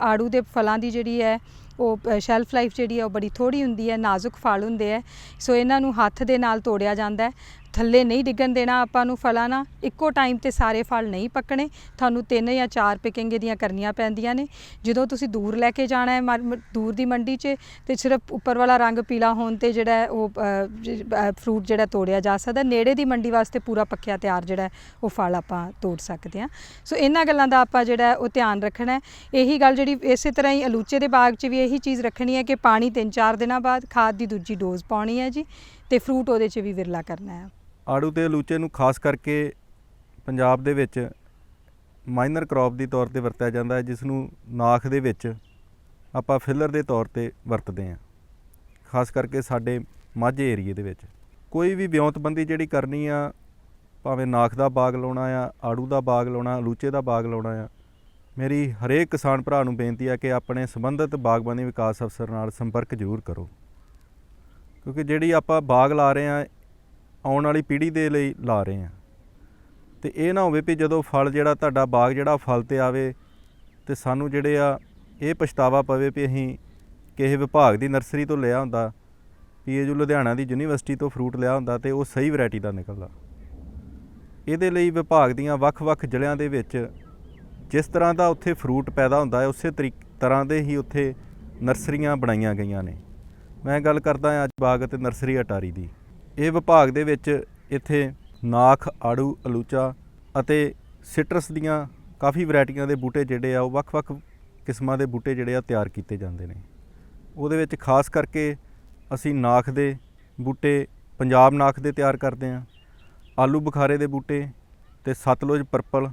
ਆੜੂ ਦੇ ਫਲਾਂ ਦੀ ਜਿਹੜੀ ਹੈ ਉਹ ਸ਼ੈਲਫ ਲਾਈਫ ਜਿਹੜੀ ਹੈ ਉਹ ਬੜੀ ਥੋੜੀ ਹੁੰਦੀ ਹੈ, ਨਾਜ਼ੁਕ ਫਲ ਹੁੰਦੇ ਹੈ ਸੋ ਇਹਨਾਂ ਨੂੰ ਹੱਥ ਦੇ ਨਾਲ ਤੋੜਿਆ ਜਾਂਦਾ ਥੱਲੇ ਨਹੀਂ ਡਿੱਗਣ ਦੇਣਾ ਆਪਾਂ ਨੂੰ ਫਲਾਂ ਨਾਲ, ਇੱਕੋ ਟਾਈਮ ਤੇ ਸਾਰੇ ਫਲ ਨਹੀਂ ਪੱਕਣੇ। ਤੁਹਾਨੂੰ ਤਿੰਨ ਜਾਂ ਚਾਰ ਪਿਕਿੰਗ ਇਹਦੀਆਂ ਕਰਨੀਆਂ ਪੈਂਦੀਆਂ ਨੇ। ਜਦੋਂ ਤੁਸੀਂ ਦੂਰ ਲੈ ਕੇ ਜਾਣਾ ਹੈ ਮਰ- ਮ- ਦੂਰ ਦੀ ਮੰਡੀ 'ਚ, ਤੇ ਸਿਰਫ ਉੱਪਰ ਵਾਲਾ ਰੰਗ ਪੀਲਾ ਹੋਣ ਤੇ ਜਿਹੜਾ ਉਹ ਫਰੂਟ ਜਿਹੜਾ ਤੋੜਿਆ ਜਾ ਸਕਦਾ। ਨੇੜੇ ਦੀ ਮੰਡੀ ਵਾਸਤੇ ਪੂਰਾ ਪੱਕਿਆ ਤਿਆਰ ਜਿਹੜਾ ਉਹ ਫਲ ਆਪਾਂ ਤੋੜ ਸਕਦੇ ਹਾਂ। ਸੋ ਇਹਨਾਂ ਗੱਲਾਂ ਦਾ ਆਪਾਂ ਜਿਹੜਾ ਉਹ ਧਿਆਨ ਰੱਖਣਾ ਹੈ। ਇਹੀ ਗੱਲ ਜਿਹੜੀ ਇਸੇ ਤਰ੍ਹਾਂ ਹੀ ਅਲੂਚੇ ਦੇ ਬਾਗ 'ਚ ਵੀ ਇਹੀ ਚੀਜ਼ ਰੱਖਣੀ ਹੈ ਕਿ ਪਾਣੀ 3-4 ਦਿਨਾਂ ਬਾਅਦ ਖਾਦ ਦੀ ਦੂਜੀ ਡੋਜ਼ ਪਾਉਣੀ ਹੈ ਜੀ, ਤੇ ਫਰੂਟ ਉਹਦੇ 'ਚ ਵੀ ਵਿਰਲਾ ਕਰਨਾ ਹੈ। ਆੜੂ ਤੇ ਅਲੂਚੇ ਨੂੰ ਖਾਸ ਕਰਕੇ ਪੰਜਾਬ ਦੇ ਵਿੱਚ ਮਾਈਨਰ ਕ੍ਰੌਪ ਦੀ ਤੌਰ ਤੇ ਵਰਤਿਆ ਜਾਂਦਾ ਹੈ ਜਿਸ ਨੂੰ ਨਾਖ ਦੇ ਵਿੱਚ ਆਪਾਂ ਫਿਲਰ ਦੇ ਤੌਰ ਤੇ ਵਰਤਦੇ ਹਾਂ। ਖਾਸ ਕਰਕੇ ਸਾਡੇ ਮਾਝੇ ਏਰੀਏ ਦੇ ਵਿੱਚ। ਕੋਈ ਵੀ ਵਿਉਂਤਬੰਦੀ ਜਿਹੜੀ ਕਰਨੀ ਆ, ਭਾਵੇਂ ਨਾਖ ਦਾ ਬਾਗ ਲਾਉਣਾ ਆ, ਆੜੂ ਦਾ ਬਾਗ ਲਾਉਣਾ, ਅਲੂਚੇ ਦਾ ਬਾਗ ਲਾਉਣਾ ਆ, ਮੇਰੀ ਹਰੇਕ ਕਿਸਾਨ ਭਰਾ ਨੂੰ ਬੇਨਤੀ ਆ ਕਿ ਆਪਣੇ ਸੰਬੰਧਿਤ ਬਾਗਬਾਨੀ ਵਿਕਾਸ ਅਫਸਰ ਨਾਲ ਸੰਪਰਕ ਜ਼ਰੂਰ ਕਰੋ। ਕਿਉਂਕਿ ਜਿਹੜੀ ਆਪਾਂ ਬਾਗ ਲਾ ਰਹੇ ਆ ਆਉਣ ਵਾਲੀ ਪੀੜ੍ਹੀ ਦੇ ਲਈ ਲਾ ਰਹੇ ਆ ਤੇ ਇਹ ਨਾ ਹੋਵੇ ਵੀ ਜਦੋਂ ਫਲ ਜਿਹੜਾ ਤੁਹਾਡਾ ਬਾਗ ਜਿਹੜਾ ਫਲ ਤੇ ਆਵੇ ਤੇ ਸਾਨੂੰ ਜਿਹੜੇ ਆ ਇਹ ਪਛਤਾਵਾ ਪਵੇ ਵੀ ਅਸੀਂ ਕਿਸੇ ਵਿਭਾਗ ਦੀ ਨਰਸਰੀ ਤੋਂ ਲਿਆ ਹੁੰਦਾ ਵੀ ਇਹ ਜੋ ਲੁਧਿਆਣਾ ਦੀ ਯੂਨੀਵਰਸਿਟੀ ਤੋਂ ਫਰੂਟ ਲਿਆ ਹੁੰਦਾ ਤੇ ਉਹ ਸਹੀ ਵੈਰਾਈਟੀ ਦਾ ਨਿਕਲਦਾ। ਇਹਦੇ ਲਈ ਵਿਭਾਗ ਦੀਆਂ ਵੱਖ-ਵੱਖ ਜ਼ਿਲ੍ਹਿਆਂ ਦੇ ਵਿੱਚ ਜਿਸ ਤਰ੍ਹਾਂ ਦਾ ਉੱਥੇ ਫਰੂਟ ਪੈਦਾ ਹੁੰਦਾ ਹੈ, ਉਸੇ ਤਰੀਕ, ਤਰ੍ਹਾਂ ਦੇ ਹੀ ਉੱਥੇ ਨਰਸਰੀਆਂ ਬਣਾਈਆਂ ਗਈਆਂ ਨੇ। ਮੈਂ ਗੱਲ ਕਰਦਾ ਹਾਂ ਅੱਜ ਬਾਗ ਅਤੇ ਨਰਸਰੀ ਅਟਾਰੀ ਦੀ। ਇਹ ਵਿਭਾਗ ਦੇ ਵਿੱਚ ਇੱਥੇ ਨਾਖ, ਆੜੂ, ਅਲੂਚਾ ਅਤੇ ਸਿਟਰਸ ਦੀਆਂ ਕਾਫੀ ਵੈਰਾਈਟੀਆਂ ਦੇ ਬੂਟੇ ਜਿਹੜੇ ਆ, ਉਹ ਵੱਖ-ਵੱਖ ਕਿਸਮਾਂ ਦੇ ਬੂਟੇ ਜਿਹੜੇ ਆ, ਤਿਆਰ ਕੀਤੇ ਜਾਂਦੇ ਨੇ। ਉਹਦੇ ਵਿੱਚ ਖਾਸ ਕਰਕੇ ਅਸੀਂ ਨਾਖ ਦੇ ਬੂਟੇ, ਪੰਜਾਬ ਨਾਖ ਦੇ ਤਿਆਰ ਕਰਦੇ ਹਾਂ, ਆਲੂ ਬੁਖਾਰੇ ਦੇ ਬੂਟੇ ਤੇ ਸਤਲੁਜ ਪਰਪਲ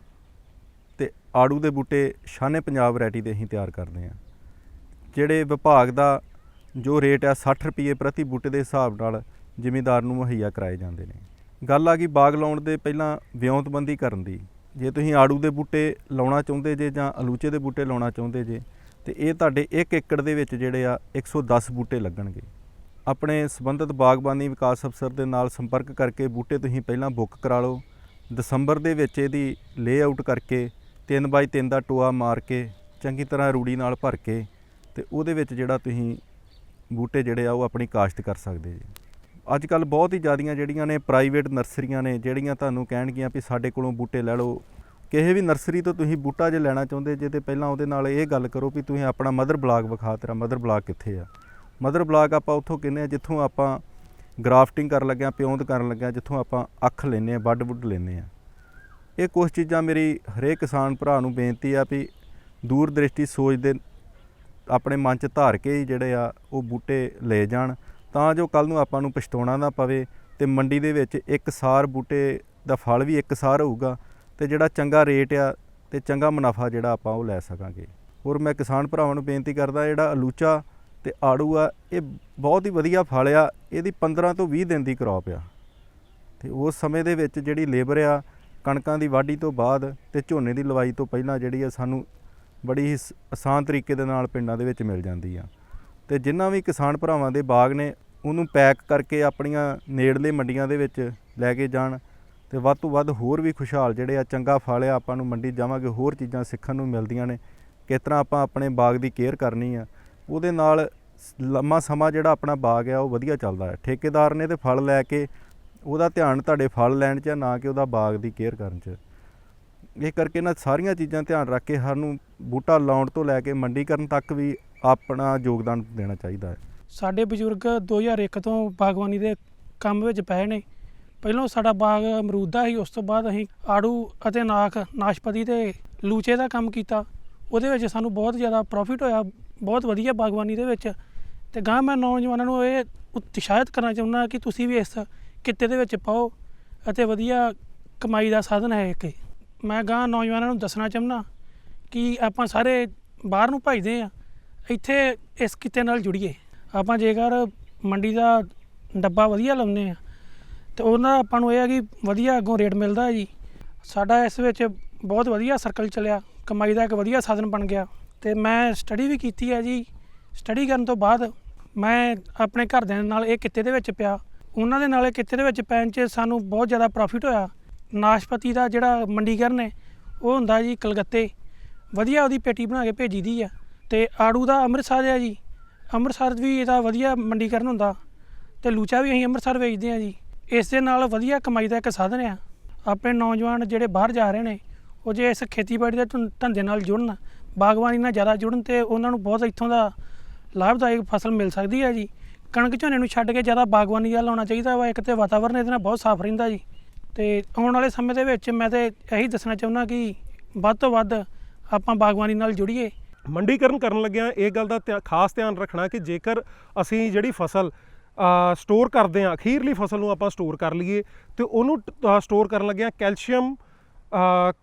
ਤੇ ਆੜੂ ਦੇ ਬੂਟੇ ਸ਼ਾਨੇ ਪੰਜਾਬ ਵੈਰਾਈਟੀ ਦੇ ਅਸੀਂ ਤਿਆਰ ਕਰਦੇ ਹਾਂ। ਜਿਹੜੇ ਵਿਭਾਗ ਦਾ ਜੋ ਰੇਟ ਆ 60 ਰੁਪਏ ਪ੍ਰਤੀ ਬੂਟੇ ਦੇ ਹਿਸਾਬ ਨਾਲ ਜ਼ਿਮੀਦਾਰ ਨੂੰ ਮੁਹੱਈਆ ਕਰਾਏ ਜਾਂਦੇ ਨੇ। ਗੱਲ ਆ ਗਈ ਬਾਗ ਲਾਉਣ ਦੇ ਪਹਿਲਾਂ ਵਿਉਂਤਬੰਦੀ ਕਰਨ ਦੀ। ਜੇ ਤੁਸੀਂ ਆੜੂ ਦੇ ਬੂਟੇ ਲਾਉਣਾ ਚਾਹੁੰਦੇ ਜੇ ਜਾਂ ਅਲੂਚੇ ਦੇ ਬੂਟੇ ਲਾਉਣਾ ਚਾਹੁੰਦੇ ਜੇ, ਤੇ ਇਹ ਤੁਹਾਡੇ 1 ਏਕੜ ਦੇ ਵਿੱਚ ਜਿਹੜੇ ਆ 110 ਬੂਟੇ ਲੱਗਣਗੇ। ਆਪਣੇ ਸੰਬੰਧਿਤ ਬਾਗਬਾਨੀ ਵਿਕਾਸ ਅਫਸਰ ਦੇ ਨਾਲ ਸੰਪਰਕ ਕਰਕੇ ਬੂਟੇ ਤੁਸੀਂ ਪਹਿਲਾਂ ਬੁੱਕ ਕਰਾ ਲਓ। ਦਸੰਬਰ ਦੇ ਵਿੱਚ ਇਹਦੀ ਲੇਆਊਟ ਕਰਕੇ 3 ਬਾਈ 3 ਦਾ ਟੋਆ ਮਾਰ ਕੇ ਚੰਗੀ ਤਰ੍ਹਾਂ ਰੂੜੀ ਨਾਲ ਭਰ ਕੇ ਤੇ ਉਹਦੇ ਵਿੱਚ ਜਿਹੜਾ ਤੁਸੀਂ ਬੂਟੇ ਜਿਹੜੇ ਆ ਉਹ ਆਪਣੀ ਕਾਸ਼ਤ ਕਰ ਸਕਦੇ ਜੀ। ਅੱਜ ਕੱਲ ਬਹੁਤ ਹੀ ਜ਼ਿਆਦੀਆਂ ਜਿਹੜੀਆਂ ਨੇ ਪ੍ਰਾਈਵੇਟ ਨਰਸਰੀਆਂ ਨੇ, ਜਿਹੜੀਆਂ ਤੁਹਾਨੂੰ ਕਹਿਣਗੀਆਂ ਵੀ ਸਾਡੇ ਕੋਲੋਂ ਬੂਟੇ ਲੈ ਲਓ। ਕਿਸੇ ਵੀ ਨਰਸਰੀ ਤੋਂ ਤੁਸੀਂ ਬੂਟਾ ਜੇ ਲੈਣਾ ਚਾਹੁੰਦੇ, ਜੇ ਤੇ ਪਹਿਲਾਂ ਉਹਦੇ ਨਾਲ ਇਹ ਗੱਲ ਕਰੋ ਵੀ ਤੁਸੀਂ ਆਪਣਾ ਮਦਰ ਬਲਾਕ ਵਿਖਾ ਤੇਰਾ ਮਦਰ ਬਲਾਕ ਕਿੱਥੇ ਆ? ਮਦਰ ਬਲਾਕ ਆਪਾਂ ਉੱਥੋਂ ਕਹਿੰਦੇ ਆ ਜਿੱਥੋਂ ਆਪਾਂ ਗ੍ਰਾਫਟਿੰਗ ਕਰਨ ਲੱਗਿਆ, ਪਿਉਂਦ ਕਰਨ ਲੱਗਿਆ, ਜਿੱਥੋਂ ਆਪਾਂ ਅੱਖ ਲੈਨੇ ਆ ਵੱਡ ਵੁੱਡ ਲੈਨੇ ਆ। ਇਹ ਕੁਝ ਚੀਜ਼ਾਂ ਮੇਰੀ ਹਰੇਕ ਕਿਸਾਨ ਭਰਾ ਨੂੰ ਬੇਨਤੀ ਆ ਵੀ ਦੂਰ ਦ੍ਰਿਸ਼ਟੀ ਸੋਚ ਦੇ ਆਪਣੇ ਮਨ 'ਚ ਧਾਰ ਕੇ ਹੀ ਜਿਹੜੇ ਆ ਉਹ ਬੂਟੇ ਲੈ ਜਾਣ। ਤਾਂ ਜੋ ਕੱਲ ਨੂੰ ਆਪਾਂ ਨੂੰ ਪਛਤਾਉਣਾ ਨਾ ਪਵੇ ਤੇ ਮੰਡੀ ਦੇ ਵਿੱਚ ਇੱਕ ਸਾਰ ਬੂਟੇ ਦਾ ਫਲ ਵੀ ਇੱਕ ਸਾਰ ਹੋਊਗਾ ਤੇ ਜਿਹੜਾ ਚੰਗਾ ਰੇਟ ਆ ਤੇ ਚੰਗਾ ਮੁਨਾਫਾ ਜਿਹੜਾ ਆਪਾਂ ਉਹ ਲੈ ਸਕਾਂਗੇ। ਹੋਰ ਮੈਂ ਕਿਸਾਨ ਭਰਾਵਾਂ ਨੂੰ ਬੇਨਤੀ ਕਰਦਾ, ਜਿਹੜਾ ਅਲੂਚਾ ਤੇ ਆੜੂ ਆ, ਇਹ ਬਹੁਤ ਹੀ ਵਧੀਆ ਫਲ ਆ, ਇਹਦੀ 15 ਤੋਂ 20 ਦਿਨ ਦੀ ਕ੍ਰੌਪ ਆ। ਤੇ ਉਸ ਸਮੇਂ ਦੇ ਵਿੱਚ ਜਿਹੜੀ ਲੇਬਰ ਆ, ਕਣਕਾਂ ਦੀ ਵਾਢੀ ਤੋਂ ਬਾਅਦ ਤੇ ਝੋਨੇ ਦੀ ਲਵਾਈ ਤੋਂ ਪਹਿਲਾਂ ਜਿਹੜੀ ਆ, ਸਾਨੂੰ ਬੜੀ ਹੀ ਸ- ਆਸਾਨ ਤਰੀਕੇ ਦੇ ਨਾਲ ਪਿੰਡਾਂ ਦੇ ਵਿੱਚ ਮਿਲ ਜਾਂਦੀ ਆ। ਤੇ ਜਿਨ੍ਹਾਂ ਵੀ ਕਿਸਾਨ ਭਰਾਵਾਂ ਦੇ ਬਾਗ ਨੇ ਉਹਨੂੰ ਪੈਕ ਕਰਕੇ ਆਪਣੀਆਂ ਨੇੜਲੇ ਮੰਡੀਆਂ ਦੇ ਵਿੱਚ ਲੈ ਕੇ ਜਾਣ ਤੇ ਵੱਧ ਤੋਂ ਵੱਧ ਹੋਰ ਵੀ ਖੁਸ਼ਹਾਲ ਜਿਹੜੇ ਆ ਚੰਗਾ ਫਲ ਆ ਆਪਾਂ ਨੂੰ ਮੰਡੀ ਜਾਵਾਂਗੇ ਹੋਰ ਚੀਜ਼ਾਂ ਸਿੱਖਣ ਨੂੰ ਮਿਲਦੀਆਂ ਨੇ ਕਿਸ ਤਰ੍ਹਾਂ ਆਪਾਂ ਆਪਣੇ ਬਾਗ ਦੀ ਕੇਅਰ ਕਰਨੀ ਆ ਉਹਦੇ ਨਾਲ ਲੰਮਾ ਸਮਾਂ ਜਿਹੜਾ ਆਪਣਾ ਬਾਗ ਆ ਉਹ ਵਧੀਆ ਚੱਲਦਾ ਹੈ। ਠੇਕੇਦਾਰ ਨੇ ਤੇ ਫਲ ਲੈ ਕੇ ਉਹਦਾ ਧਿਆਨ ਤੁਹਾਡੇ ਫਲ ਲੈਣ 'ਚ ਆ, ਨਾ ਕਿ ਉਹਦਾ ਬਾਗ ਦੀ ਕੇਅਰ ਕਰਨ 'ਚ। ਇਹ ਕਰਕੇ ਨਾ ਸਾਰੀਆਂ ਚੀਜ਼ਾਂ ਧਿਆਨ ਰੱਖ ਕੇ ਸਾਨੂੰ ਬੂਟਾ ਲਾਉਣ ਤੋਂ ਲੈ ਕੇ ਮੰਡੀਕਰਨ ਤੱਕ ਵੀ ਆਪਣਾ ਯੋਗਦਾਨ ਦੇਣਾ ਚਾਹੀਦਾ ਹੈ। ਸਾਡੇ ਬਜ਼ੁਰਗ 2001 ਤੋਂ ਬਾਗਬਾਨੀ ਦੇ ਕੰਮ ਵਿੱਚ ਪਏ ਨੇ। ਪਹਿਲਾਂ ਸਾਡਾ ਬਾਗ ਅਮਰੂਦ ਦਾ ਸੀ, ਉਸ ਤੋਂ ਬਾਅਦ ਅਸੀਂ ਆੜੂ ਅਤੇ ਨਾਖ ਨਾਸ਼ਪਤੀ ਤੇ ਲੂਚੇ ਦਾ ਕੰਮ ਕੀਤਾ। ਉਹਦੇ ਵਿੱਚ ਸਾਨੂੰ ਬਹੁਤ ਜ਼ਿਆਦਾ ਪ੍ਰੋਫਿਟ ਹੋਇਆ, ਬਹੁਤ ਵਧੀਆ ਬਾਗਬਾਨੀ ਦੇ ਵਿੱਚ। ਤੇ ਗਾਂ ਮੈਂ ਨੌਜਵਾਨਾਂ ਨੂੰ ਇਹ ਉਤਸ਼ਾਹਿਤ ਕਰਨਾ ਚਾਹੁੰਦਾ ਕਿ ਤੁਸੀਂ ਵੀ ਇਸ ਕਿੱਤੇ ਦੇ ਵਿੱਚ ਪਾਓ ਅਤੇ ਵਧੀਆ ਕਮਾਈ ਦਾ ਸਾਧਨ ਹੈ ਇੱਕ। ਮੈਂ ਗਾਂ ਨੌਜਵਾਨਾਂ ਨੂੰ ਦੱਸਣਾ ਚਾਹੁੰਦਾ ਕਿ ਆਪਾਂ ਸਾਰੇ ਬਾਹਰ ਨੂੰ ਭਜਦੇ ਆ ਇੱਥੇ ਇਸ ਕਿੱਤੇ ਨਾਲ ਜੁੜੀਏ। ਆਪਾਂ ਜੇਕਰ ਮੰਡੀ ਦਾ ਡੱਬਾ ਵਧੀਆ ਲਾਉਂਦੇ ਆ ਤੇ ਉਹਨਾਂ ਆਪਾਂ ਨੂੰ ਇਹ ਹੈ ਕਿ ਵਧੀਆ ਅੱਗੋਂ ਰੇਟ ਮਿਲਦਾ ਜੀ। ਸਾਡਾ ਇਸ ਵਿੱਚ ਬਹੁਤ ਵਧੀਆ ਸਰਕਲ ਚੱਲਿਆ, ਕਮਾਈ ਦਾ ਇੱਕ ਵਧੀਆ ਸਾਧਨ ਬਣ ਗਿਆ। ਤੇ ਮੈਂ ਸਟੱਡੀ ਵੀ ਕੀਤੀ ਹੈ ਜੀ। ਸਟੱਡੀ ਕਰਨ ਤੋਂ ਬਾਅਦ ਮੈਂ ਆਪਣੇ ਘਰਦਿਆਂ ਦੇ ਨਾਲ ਇਹ ਕਿੱਤੇ ਦੇ ਵਿੱਚ ਪਿਆ। ਉਹਨਾਂ ਦੇ ਨਾਲ ਇਹ ਕਿੱਤੇ ਦੇ ਵਿੱਚ ਪੈਣ 'ਚ ਸਾਨੂੰ ਬਹੁਤ ਜ਼ਿਆਦਾ ਪ੍ਰੋਫਿਟ ਹੋਇਆ। ਨਾਸ਼ਪਤੀ ਦਾ ਜਿਹੜਾ ਮੰਡੀਕਰਨ ਹੈ, ਉਹ ਹੁੰਦਾ ਜੀ ਕਲਕੱਤੇ। ਵਧੀਆ ਉਹਦੀ ਪੇਟੀ ਬਣਾ ਕੇ ਭੇਜੀ ਦੀ ਆ ਤੇ ਆੜੂ ਦਾ ਅੰਮ੍ਰਿਤਸਰ ਆ ਜੀ। ਅੰਮ੍ਰਿਤਸਰ ਵੀ ਇਹਦਾ ਵਧੀਆ ਮੰਡੀਕਰਨ ਹੁੰਦਾ ਤੇ ਲੂਚਾ ਵੀ ਅਸੀਂ ਅੰਮ੍ਰਿਤਸਰ ਵੇਚਦੇ ਆ ਜੀ। ਇਸ ਦੇ ਨਾਲ ਵਧੀਆ ਕਮਾਈ ਦਾ ਇੱਕ ਸਾਧਨ ਆ। ਆਪਣੇ ਨੌਜਵਾਨ ਜਿਹੜੇ ਬਾਹਰ ਜਾ ਰਹੇ ਨੇ, ਉਹ ਜੇ ਇਸ ਖੇਤੀਬਾੜੀ ਦੇ ਧੰ- ਧੰਦੇ ਨਾਲ ਜੁੜਨ, ਬਾਗਬਾਨੀ ਨਾਲ ਜ਼ਿਆਦਾ ਜੁੜਨ ਤੇ ਉਹਨਾਂ ਨੂੰ ਬਹੁਤ ਇੱਥੋਂ ਦਾ ਲਾਭਦਾਇਕ ਫਸਲ ਮਿਲ ਸਕਦੀ ਹੈ ਜੀ। ਕਣਕ ਝੋਨੇ ਨੂੰ ਛੱਡ ਕੇ ਜ਼ਿਆਦਾ ਬਾਗਬਾਨੀ ਵੱਲ ਆਉਣਾ ਚਾਹੀਦਾ ਵਾ, ਇੱਕ ਤੇ ਵਾਤਾਵਰਨ ਇਹਦੇ ਨਾਲ ਬਹੁਤ ਸਾਫ਼ ਰਹਿੰਦਾ ਜੀ। ਤੇ ਆਉਣ ਵਾਲੇ ਸਮੇਂ ਦੇ ਵਿੱਚ ਮੈਂ ਤੇ ਇਹੀ ਦੱਸਣਾ ਚਾਹੁੰਦਾ ਕਿ ਵੱਧ ਤੋਂ ਵੱਧ ਆਪਾਂ ਬਾਗਬਾਨੀ ਨਾਲ ਜੁੜੀਏ। ਮੰਡੀਕਰਨ ਕਰਨ ਲੱਗਿਆਂ, ਇਹ ਗੱਲ ਦਾ ਧਿਆ- ਖਾਸ ਧਿਆਨ ਰੱਖਣਾ ਕਿ ਜੇਕਰ ਅਸੀਂ ਜਿਹੜੀ ਫਸਲ ਸਟੋਰ ਕਰਦੇ ਹਾਂ, ਅਖੀਰਲੀ ਫਸਲ ਨੂੰ ਆਪਾਂ ਸਟੋਰ ਕਰ ਲਈਏ, ਤੇ ਉਹਨੂੰ ਸਟੋਰ ਕਰਨ ਲੱਗਿਆਂ ਕੈਲਸ਼ੀਅਮ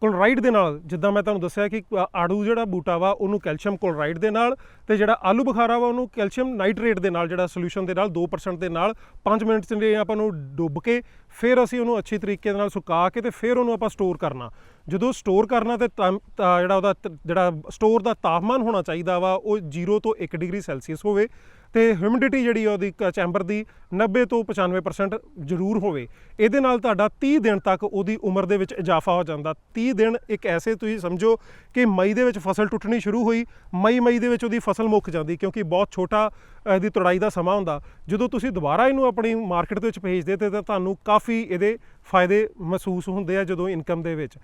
ਕਲੋਰਾਈਡ ਦੇ ਨਾਲ, ਜਿੱਦਾਂ ਮੈਂ ਤੁਹਾਨੂੰ ਦੱਸਿਆ ਕਿ ਆੜੂ ਜਿਹੜਾ ਬੂਟਾ ਵਾ, ਉਹਨੂੰ ਕੈਲਸ਼ੀਅਮ ਕਲੋਰਾਈਡ ਦੇ ਨਾਲ ਤੇ ਜਿਹੜਾ ਆਲੂ ਬੁਖਾਰਾ ਵਾ, ਉਹਨੂੰ ਕੈਲਸ਼ੀਅਮ ਨਾਈਟ੍ਰੇਟ ਦੇ ਨਾਲ, ਜਿਹੜਾ ਸੋਲੂਸ਼ਨ ਦੇ ਨਾਲ 2% ਦੇ ਨਾਲ 5 ਮਿੰਟ ਦੇ ਆਪਾਂ ਨੂੰ ਡੁੱਬ ਕੇ, ਫਿਰ ਅਸੀਂ ਉਹਨੂੰ ਅੱਛੀ ਤਰੀਕੇ ਦੇ ਨਾਲ ਸੁਕਾ ਕੇ ਤੇ ਫਿਰ ਉਹਨੂੰ ਆਪਾਂ ਸਟੋਰ ਕਰਨਾ। ਜਦੋਂ ਸਟੋਰ ਕਰਨਾ ਤੇ ਤਾਂ- ਜਿਹੜਾ ਉਹਦਾ ਤ- ਜਿਹੜਾ ਸਟੋਰ ਦਾ ਤਾਪਮਾਨ ਹੋਣਾ ਚਾਹੀਦਾ ਵਾ, ਉਹ 0 ਤੋਂ 1 ਡਿਗਰੀ ਸੈਲਸੀਅਸ ਹੋਵੇ ਤੇ ਹਿਊਮਿਡਿਟੀ ਜਿਹੜੀ ਆ ਉਹਦੀ ਚੈਂਬਰ ਦੀ 90 ਤੋਂ 95% ਜ਼ਰੂਰ ਹੋਵੇ। ਇਹਦੇ ਨਾਲ ਤੁਹਾਡਾ 30 ਦਿਨ ਤੱਕ ਉਹਦੀ ਉਮਰ ਦੇ ਵਿੱਚ ਇਜ਼ਾਫਾ ਹੋ ਜਾਂਦਾ। 30 ਦਿਨ ਇੱਕ ਐਸੇ ਤੁਸੀਂ ਸਮਝੋ ਕਿ ਮਈ ਦੇ ਵਿੱਚ ਫਸਲ ਟੁੱਟਣੀ ਸ਼ੁਰੂ ਹੋਈ, ਮਈ ਮਈ ਦੇ ਵਿੱਚ ਉਹਦੀ ਫਸਲ ਮੁੱਕ ਜਾਂਦੀ ਕਿਉਂਕਿ ਬਹੁਤ ਛੋਟਾ ਇਹਦੀ ਤੁੜਾਈ ਦਾ ਸਮਾਂ ਹੁੰਦਾ। ਜਦੋਂ ਤੁਸੀਂ ਦੁਬਾਰਾ ਇਹਨੂੰ ਆਪਣੀ ਮਾਰਕੀਟ ਦੇ ਵਿੱਚ ਭੇਜਦੇ ਤੇ ਤਾਂ ਤੁਹਾਨੂੰ ਕਾਫੀ ਇਹਦੇ ਫਾਇਦੇ ਮਹਿਸੂਸ ਹੁੰਦੇ ਆ ਜਦੋਂ ਇਨਕਮ ਦੇ ਵਿੱਚ।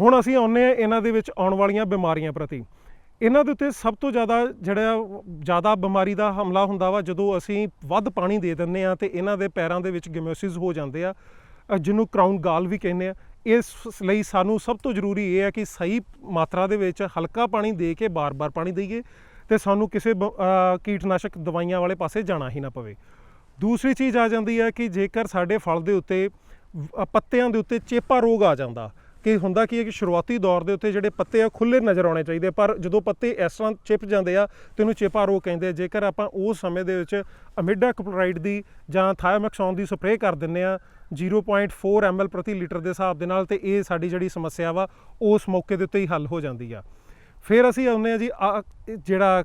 ਹੁਣ ਅਸੀਂ ਆਉਂਦੇ ਹਾਂ ਇਹਨਾਂ ਦੇ ਵਿੱਚ ਆਉਣ ਵਾਲੀਆਂ ਬਿਮਾਰੀਆਂ ਪ੍ਰਤੀ। ਇਹਨਾਂ ਦੇ ਉੱਤੇ ਸਭ ਤੋਂ ਜ਼ਿਆਦਾ ਜਿਹੜਾ ਜ਼ਿਆਦਾ ਬਿਮਾਰੀ ਦਾ ਹਮਲਾ ਹੁੰਦਾ ਵਾ, ਜਦੋਂ ਅਸੀਂ ਵੱਧ ਪਾਣੀ ਦੇ ਦਿੰਦੇ ਆ ਤੇ ਇਹਨਾਂ ਦੇ ਪੈਰਾਂ ਦੇ ਵਿੱਚ ਗਿਮੋਸਿਸ ਹੋ ਜਾਂਦੇ ਆ ਜਿਹਨੂੰ ਕਰਾਊਨ ਗਾਲ ਵੀ ਕਹਿੰਦੇ ਆ। ਇਸ ਲਈ ਸਾਨੂੰ ਸਭ ਤੋਂ ਜ਼ਰੂਰੀ ਇਹ ਹੈ ਕਿ ਸਹੀ ਮਾਤਰਾ ਦੇ ਵਿੱਚ ਹਲਕਾ ਪਾਣੀ ਦੇ ਕੇ ਬਾਰ-ਬਾਰ ਪਾਣੀ ਦਈਏ ਤੇ ਸਾਨੂੰ ਕਿਸੇ ਬ- ਕੀਟਨਾਸ਼ਕ ਦਵਾਈਆਂ ਵਾਲੇ ਪਾਸੇ ਜਾਣਾ ਹੀ ਨਾ ਪਵੇ। ਦੂਸਰੀ ਚੀਜ਼ ਆ ਜਾਂਦੀ ਹੈ ਕਿ ਜੇਕਰ ਸਾਡੇ ਫਲ ਦੇ ਉੱਤੇ ਪੱਤਿਆਂ ਦੇ ਉੱਤੇ ਚੇਪਾ ਰੋਗ ਆ ਜਾਂਦਾ ਕਿ ਹੁੰਦਾ ਕੀ ਹੈ ਕਿ ਸ਼ੁਰੂਆਤੀ ਦੌਰ ਦੇ ਉੱਤੇ ਜਿਹੜੇ ਪੱਤੇ ਆ ਖੁੱਲੇ ਨਜ਼ਰ ਆਉਣੇ ਚਾਹੀਦੇ ਪਰ ਜਦੋਂ ਪੱਤੇ ਇਸ ਤਰ੍ਹਾਂ ਚਿਪ ਜਾਂਦੇ ਆ, ਤੇ ਉਹਨੂੰ ਚੇਪਾ ਰੋਗ ਕਹਿੰਦੇ ਆ, ਜੇਕਰ ਆਪਾਂ ਉਸ ਸਮੇਂ ਦੇ ਵਿੱਚ ਅਮਿਡਾ ਕਲੋਰਾਈਡ ਦੀ ਜਾਂ ਥਾਇਓਮੈਕਸੋਨ ਦੀ ਸਪਰੇਅ ਕਰ ਦਿੰਨੇ ਆ 0.4 ml ਪ੍ਰਤੀ ਲੀਟਰ ਦੇ ਹਿਸਾਬ ਦੇ ਨਾਲ, ਤੇ ਇਹ ਸਾਡੀ ਜਿਹੜੀ ਸਮੱਸਿਆ ਵਾ, ਉਸ ਮੌਕੇ ਦੇ ਉੱਤੇ ਹੀ ਹੱਲ ਹੋ ਜਾਂਦੀ ਆ। ਫਿਰ ਅਸੀਂ ਆਉਂਦੇ ਆ ਜੀ, ਆ- ਜਿਹੜਾ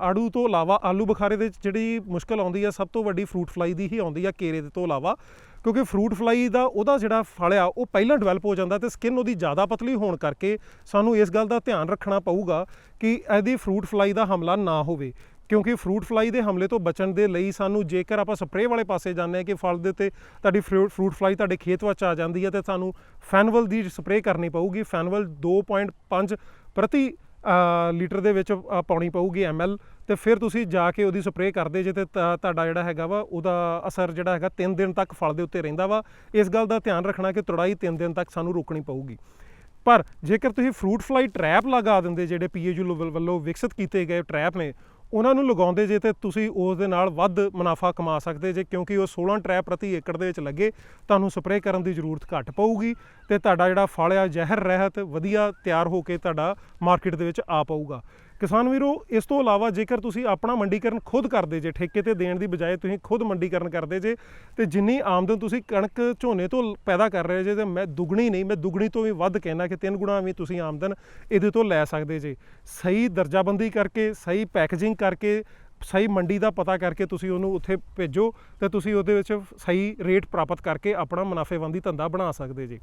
ਆੜੂ ਤੋਂ ਇਲਾਵਾ ਆਲੂ ਬੁਖਾਰੇ ਦੇ ਜਿਹੜੀ ਮੁਸ਼ਕਲ ਆਉਂਦੀ ਆ, ਸਭ ਤੋਂ ਵੱਡੀ ਫਰੂਟ ਫਲਾਈ ਦੀ ਹੀ ਆਉਂਦੀ ਆ, ਕੇਰੇ ਦੇ ਤੋਂ ਇਲਾਵਾ। ਕਿਉਂਕਿ ਫਰੂਟ ਫਲਾਈ ਦਾ ਉਹਦਾ ਜਿਹੜਾ ਫਲ ਆ, ਉਹ ਪਹਿਲਾਂ ਡਿਵੈਲਪ ਹੋ ਜਾਂਦਾ ਤੇ ਸਕਿਨ ਉਹਦੀ ਜ਼ਿਆਦਾ ਪਤਲੀ ਹੋਣ ਕਰਕੇ ਸਾਨੂੰ ਇਸ ਗੱਲ ਦਾ ਧਿਆਨ ਰੱਖਣਾ ਪਊਗਾ ਕਿ ਇਹਦੀ ਫਰੂਟ ਫਲਾਈ ਦਾ ਹਮਲਾ ਨਾ ਹੋਵੇ। ਕਿਉਂਕਿ ਫਰੂਟ ਫਲਾਈ ਦੇ ਹਮਲੇ ਤੋਂ ਬਚਣ ਦੇ ਲਈ ਸਾਨੂੰ ਜੇਕਰ ਆਪਾਂ ਸਪਰੇਅ ਵਾਲੇ ਪਾਸੇ ਜਾਂਦੇ ਹਾਂ ਕਿ ਫਲ ਦੇ ਉੱਤੇ ਤੁਹਾਡੀ ਫਰੂਟ ਫਲਾਈ ਤੁਹਾਡੇ ਖੇਤ ਵਿੱਚ ਆ ਜਾਂਦੀ ਹੈ ਤੇ ਸਾਨੂੰ ਫੈਨਵਲ ਦੀ ਸਪਰੇਅ ਕਰਨੀ ਪਊਗੀ। ਫੈਨਵਲ 2.5 ਪ੍ਰਤੀ ਲੀਟਰ ਦੇ ਵਿੱਚ ਪਾਉਣੀ ਪਊਗੀ ਐਮਐਲ ਤੇ ਫਿਰ ਤੁਸੀਂ ਜਾ ਕੇ ਉਹਦੀ ਸਪਰੇਅ ਕਰਦੇ ਜੇ ਤੇ ਤਾ- ਤੁਹਾਡਾ ਜਿਹੜਾ ਹੈਗਾ ਵਾ, ਉਹਦਾ ਅਸਰ ਜਿਹੜਾ ਹੈਗਾ 3 ਦਿਨ ਤੱਕ ਫਲ ਦੇ ਉੱਤੇ ਰਹਿੰਦਾ ਵਾ। ਇਸ ਗੱਲ ਦਾ ਧਿਆਨ ਰੱਖਣਾ ਕਿ ਤੁੜਾਈ 3 ਦਿਨ ਤੱਕ ਸਾਨੂੰ ਰੋਕਣੀ ਪਊਗੀ। ਪਰ ਜੇਕਰ ਤੁਸੀਂ ਫਰੂਟ ਫਲਾਈ ਟ੍ਰੈਪ ਲਗਾ ਦਿੰਦੇ ਜਿਹੜੇ ਪੀਏਯੂ ਵੱਲੋਂ ਵਿਕਸਿਤ ਕੀਤੇ ਗਏ ਟ੍ਰੈਪ ਨੇ, ਉਹਨਾਂ ਨੂੰ ਲਗਾਉਂਦੇ ਜੇ ਤੇ ਤੁਸੀਂ ਉਸ ਦੇ ਨਾਲ ਵੱਧ ਮੁਨਾਫਾ ਕਮਾ ਸਕਦੇ ਜੇ, ਕਿਉਂਕਿ ਉਹ 16 ਟ੍ਰੈਪ ਪ੍ਰਤੀ ਏਕੜ ਦੇ ਵਿੱਚ ਲੱਗੇ, ਤੁਹਾਨੂੰ ਸਪਰੇਅ ਕਰਨ ਦੀ ਜ਼ਰੂਰਤ ਘੱਟ ਪਊਗੀ ਤੇ ਤੁਹਾਡਾ ਜਿਹੜਾ ਫਲ ਆ, ਜ਼ਹਿਰ, ਰਹਿਤ ਵਧੀਆ ਤਿਆਰ ਹੋ ਕੇ ਤੁਹਾਡਾ ਮਾਰਕੀਟ ਦੇ ਵਿੱਚ ਆ ਪਊਗਾ। ਕਿਸਾਨ ਵੀਰੋ, ਇਸ ਤੋਂ ਇਲਾਵਾ ਜੇਕਰ ਤੁਸੀਂ ਆਪਣਾ ਮੰਡੀਕਰਨ ਖੁਦ ਕਰਦੇ ਜੇ, ਠੇਕੇ ਤੇ ਦੇਣ ਦੀ ਬਜਾਏ ਤੁਸੀਂ ਖੁਦ ਮੰਡੀਕਰਨ ਕਰਦੇ ਜੇ, ਤੇ ਜਿੰਨੀ ਆਮਦਨ ਤੁਸੀਂ ਕਣਕ ਝੋਨੇ ਤੋਂ ਪੈਦਾ ਕਰ ਰਹੇ ਜੇ, ਤੇ ਮੈਂ ਦੁੱਗਣੀ ਨਹੀਂ, ਮੈਂ ਦੁੱਗਣੀ ਤੋਂ ਵੀ ਵੱਧ ਕਹਿਣਾ ਕਿ ਤਿੰਨ ਗੁਣਾ ਵੀ ਤੁਸੀਂ ਆਮਦਨ ਇਹਦੇ ਤੋਂ ਲੈ ਸਕਦੇ ਜੇ। ਸਹੀ ਦਰਜਾਬੰਦੀ ਕਰਕੇ, ਸਹੀ ਪੈਕੇਜਿੰਗ ਕਰਕੇ, ਸਹੀ ਮੰਡੀ ਦਾ ਪਤਾ ਕਰਕੇ ਤੁਸੀਂ ਉਹਨੂੰ ਉੱਥੇ ਭੇਜੋ, ਤੇ ਤੁਸੀਂ ਉਹਦੇ ਵਿੱਚ ਸਹੀ ਰੇਟ ਪ੍ਰਾਪਤ ਕਰਕੇ ਆਪਣਾ ਮੁਨਾਫੇਵੰਦੀ ਧੰਦਾ ਬਣਾ ਸਕਦੇ ਜੇ।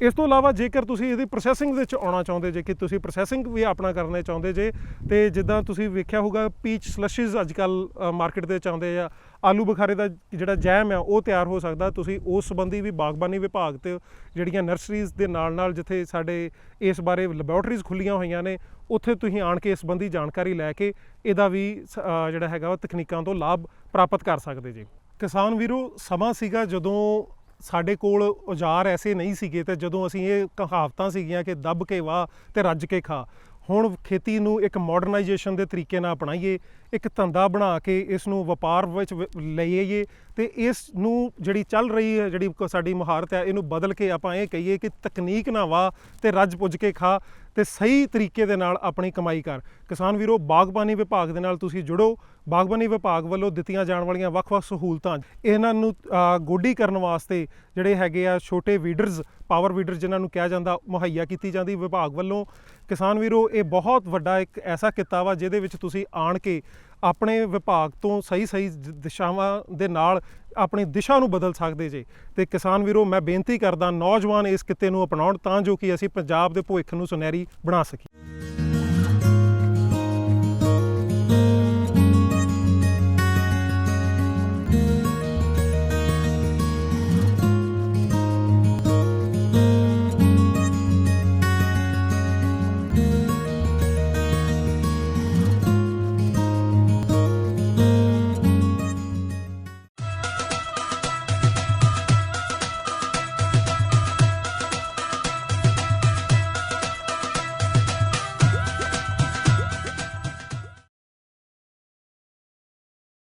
ਇਸ ਤੋਂ ਇਲਾਵਾ ਜੇਕਰ ਤੁਸੀਂ ਇਹਦੀ ਪ੍ਰੋਸੈਸਿੰਗ ਵਿੱਚ ਆਉਣਾ ਚਾਹੁੰਦੇ ਜੇ, ਕਿ ਤੁਸੀਂ ਪ੍ਰੋਸੈਸਿੰਗ ਵੀ ਆਪਣਾ ਕਰਨੇ ਚਾਹੁੰਦੇ ਜੇ, ਤੇ ਜਿੱਦਾਂ ਤੁਸੀਂ ਵੇਖਿਆ ਹੋਊਗਾ ਪੀਚ ਸਲਸ਼ਿਸ ਅੱਜ ਕੱਲ ਮਾਰਕੀਟ ਦੇ ਵਿੱਚ ਆਉਂਦੇ ਆ, ਆਲੂ ਬੁਖਾਰੇ ਦਾ ਜਿਹੜਾ ਜੈਮ ਆ, ਉਹ ਤਿਆਰ ਹੋ ਸਕਦਾ। ਤੁਸੀਂ ਉਸ ਸੰਬੰਧੀ ਵੀ ਬਾਗਬਾਨੀ ਵਿਭਾਗ ਤੇ ਜਿਹੜੀਆਂ ਨਰਸਰੀਜ਼ ਦੇ ਨਾਲ ਨਾਲ ਜਿੱਥੇ ਸਾਡੇ ਇਸ ਬਾਰੇ ਲੈਬੋਰਟਰੀਜ਼ ਖੁੱਲੀਆਂ ਹੋਈਆਂ ਨੇ, ਉੱਥੇ ਤੁਸੀਂ ਆਣ ਕੇ ਇਸ ਸੰਬੰਧੀ ਜਾਣਕਾਰੀ ਲੈ ਕੇ ਇਹਦਾ ਵੀ ਜਿਹੜਾ ਹੈਗਾ ਉਹ ਤਕਨੀਕਾਂ ਤੋਂ ਲਾਭ ਪ੍ਰਾਪਤ ਕਰ ਸਕਦੇ ਜੀ। ਕਿਸਾਨ ਵੀਰੋ, ਸਮਾਂ ਸੀਗਾ ਜਦੋਂ ਸਾਡੇ ਕੋਲ ਔਜ਼ਾਰ ਐਸੇ ਨਹੀਂ ਸੀਗੇ ਤੇ ਜਦੋਂ ਅਸੀਂ ਇਹ ਕਹਾਵਤਾਂ ਸੀਗੀਆਂ ਕਿ ਦੱਬ ਕੇ ਵਾਹ ਤੇ ਰੱਜ ਕੇ ਖਾ ਹੁਣ ਖੇਤੀ ਨੂੰ ਇੱਕ ਮਾਡਰਨਾਈਜੇਸ਼ਨ ਦੇ ਤਰੀਕੇ ਨਾਲ ਅਪਣਾਈਏ, ਇੱਕ ਧੰਦਾ ਬਣਾ ਕੇ ਇਸ ਨੂੰ ਵਪਾਰ ਵਿੱਚ ਵ- ਲਈਏ ਤੇ ਇਸ ਨੂੰ ਜਿਹੜੀ ਚੱਲ ਰਹੀ ਹੈ, ਜਿਹੜੀ ਕੋ, ਸਾਡੀ ਮਹਾਰਤ ਹੈ, ਇਹਨੂੰ ਬਦਲ ਕੇ ਆਪਾਂ ਇਹ ਕਹੀਏ ਕਿ ਤਕਨੀਕ ਨਾ ਵਾ ਤੇ ਰੱਜ ਪੁੱਜ ਕੇ ਖਾ ਤੇ ਸਹੀ ਤਰੀਕੇ ਦੇ ਨਾਲ ਆਪਣੀ ਕਮਾਈ ਕਰ। ਕਿਸਾਨ ਵੀਰੋ, ਬਾਗਬਾਨੀ ਵਿਭਾਗ ਦੇ ਨਾਲ ਤੁਸੀਂ ਜੁੜੋ। ਬਾਗਬਾਨੀ ਵਿਭਾਗ ਵੱਲੋਂ ਦਿੱਤੀਆਂ ਜਾਣ ਵਾਲੀਆਂ ਵੱਖ-ਵੱਖ ਸਹੂਲਤਾਂ ਇਹਨਾਂ ਨੂੰ ਗੋਡੀ ਕਰਨ ਵਾਸਤੇ ਜਿਹੜੇ ਹੈਗੇ ਆ ਛੋਟੇ ਵੀਡਰਸ ਪਾਵਰ ਵੀਡਰ ਜਿਨ੍ਹਾਂ ਨੂੰ ਕਿਹਾ ਜਾਂਦਾ, ਮੁਹੱਈਆ ਕੀਤੀ ਜਾਂਦੀ ਵਿਭਾਗ ਵੱਲੋਂ। ਕਿਸਾਨ ਵੀਰੋ, ਇਹ ਬਹੁਤ ਵੱਡਾ ਇੱਕ ਐਸਾ ਕਿੱਤਾ ਵਾ ਜਿਹਦੇ ਵਿੱਚ ਤੁਸੀਂ ਆਣ ਕੇ ਆਪਣੇ ਵਿਭਾਗ ਤੋਂ ਸਹੀ ਸਹੀ ਦਿਸ਼ਾਵਾਂ ਦੇ ਨਾਲ ਆਪਣੀ ਦਿਸ਼ਾ ਨੂੰ ਬਦਲ ਸਕਦੇ ਜੇ। ਤੇ ਕਿਸਾਨ ਵੀਰੋ, ਮੈਂ ਬੇਨਤੀ ਕਰਦਾ ਨੌਜਵਾਨ ਇਸ ਕਿੱਤੇ ਨੂੰ ਅਪਣਾਉਣ ਤਾਂ ਜੋ ਕਿ ਅਸੀਂ ਪੰਜਾਬ ਦੇ ਭਵਿੱਖ ਨੂੰ ਸੁਨਹਿਰੀ ਬਣਾ ਸਕੀਏ।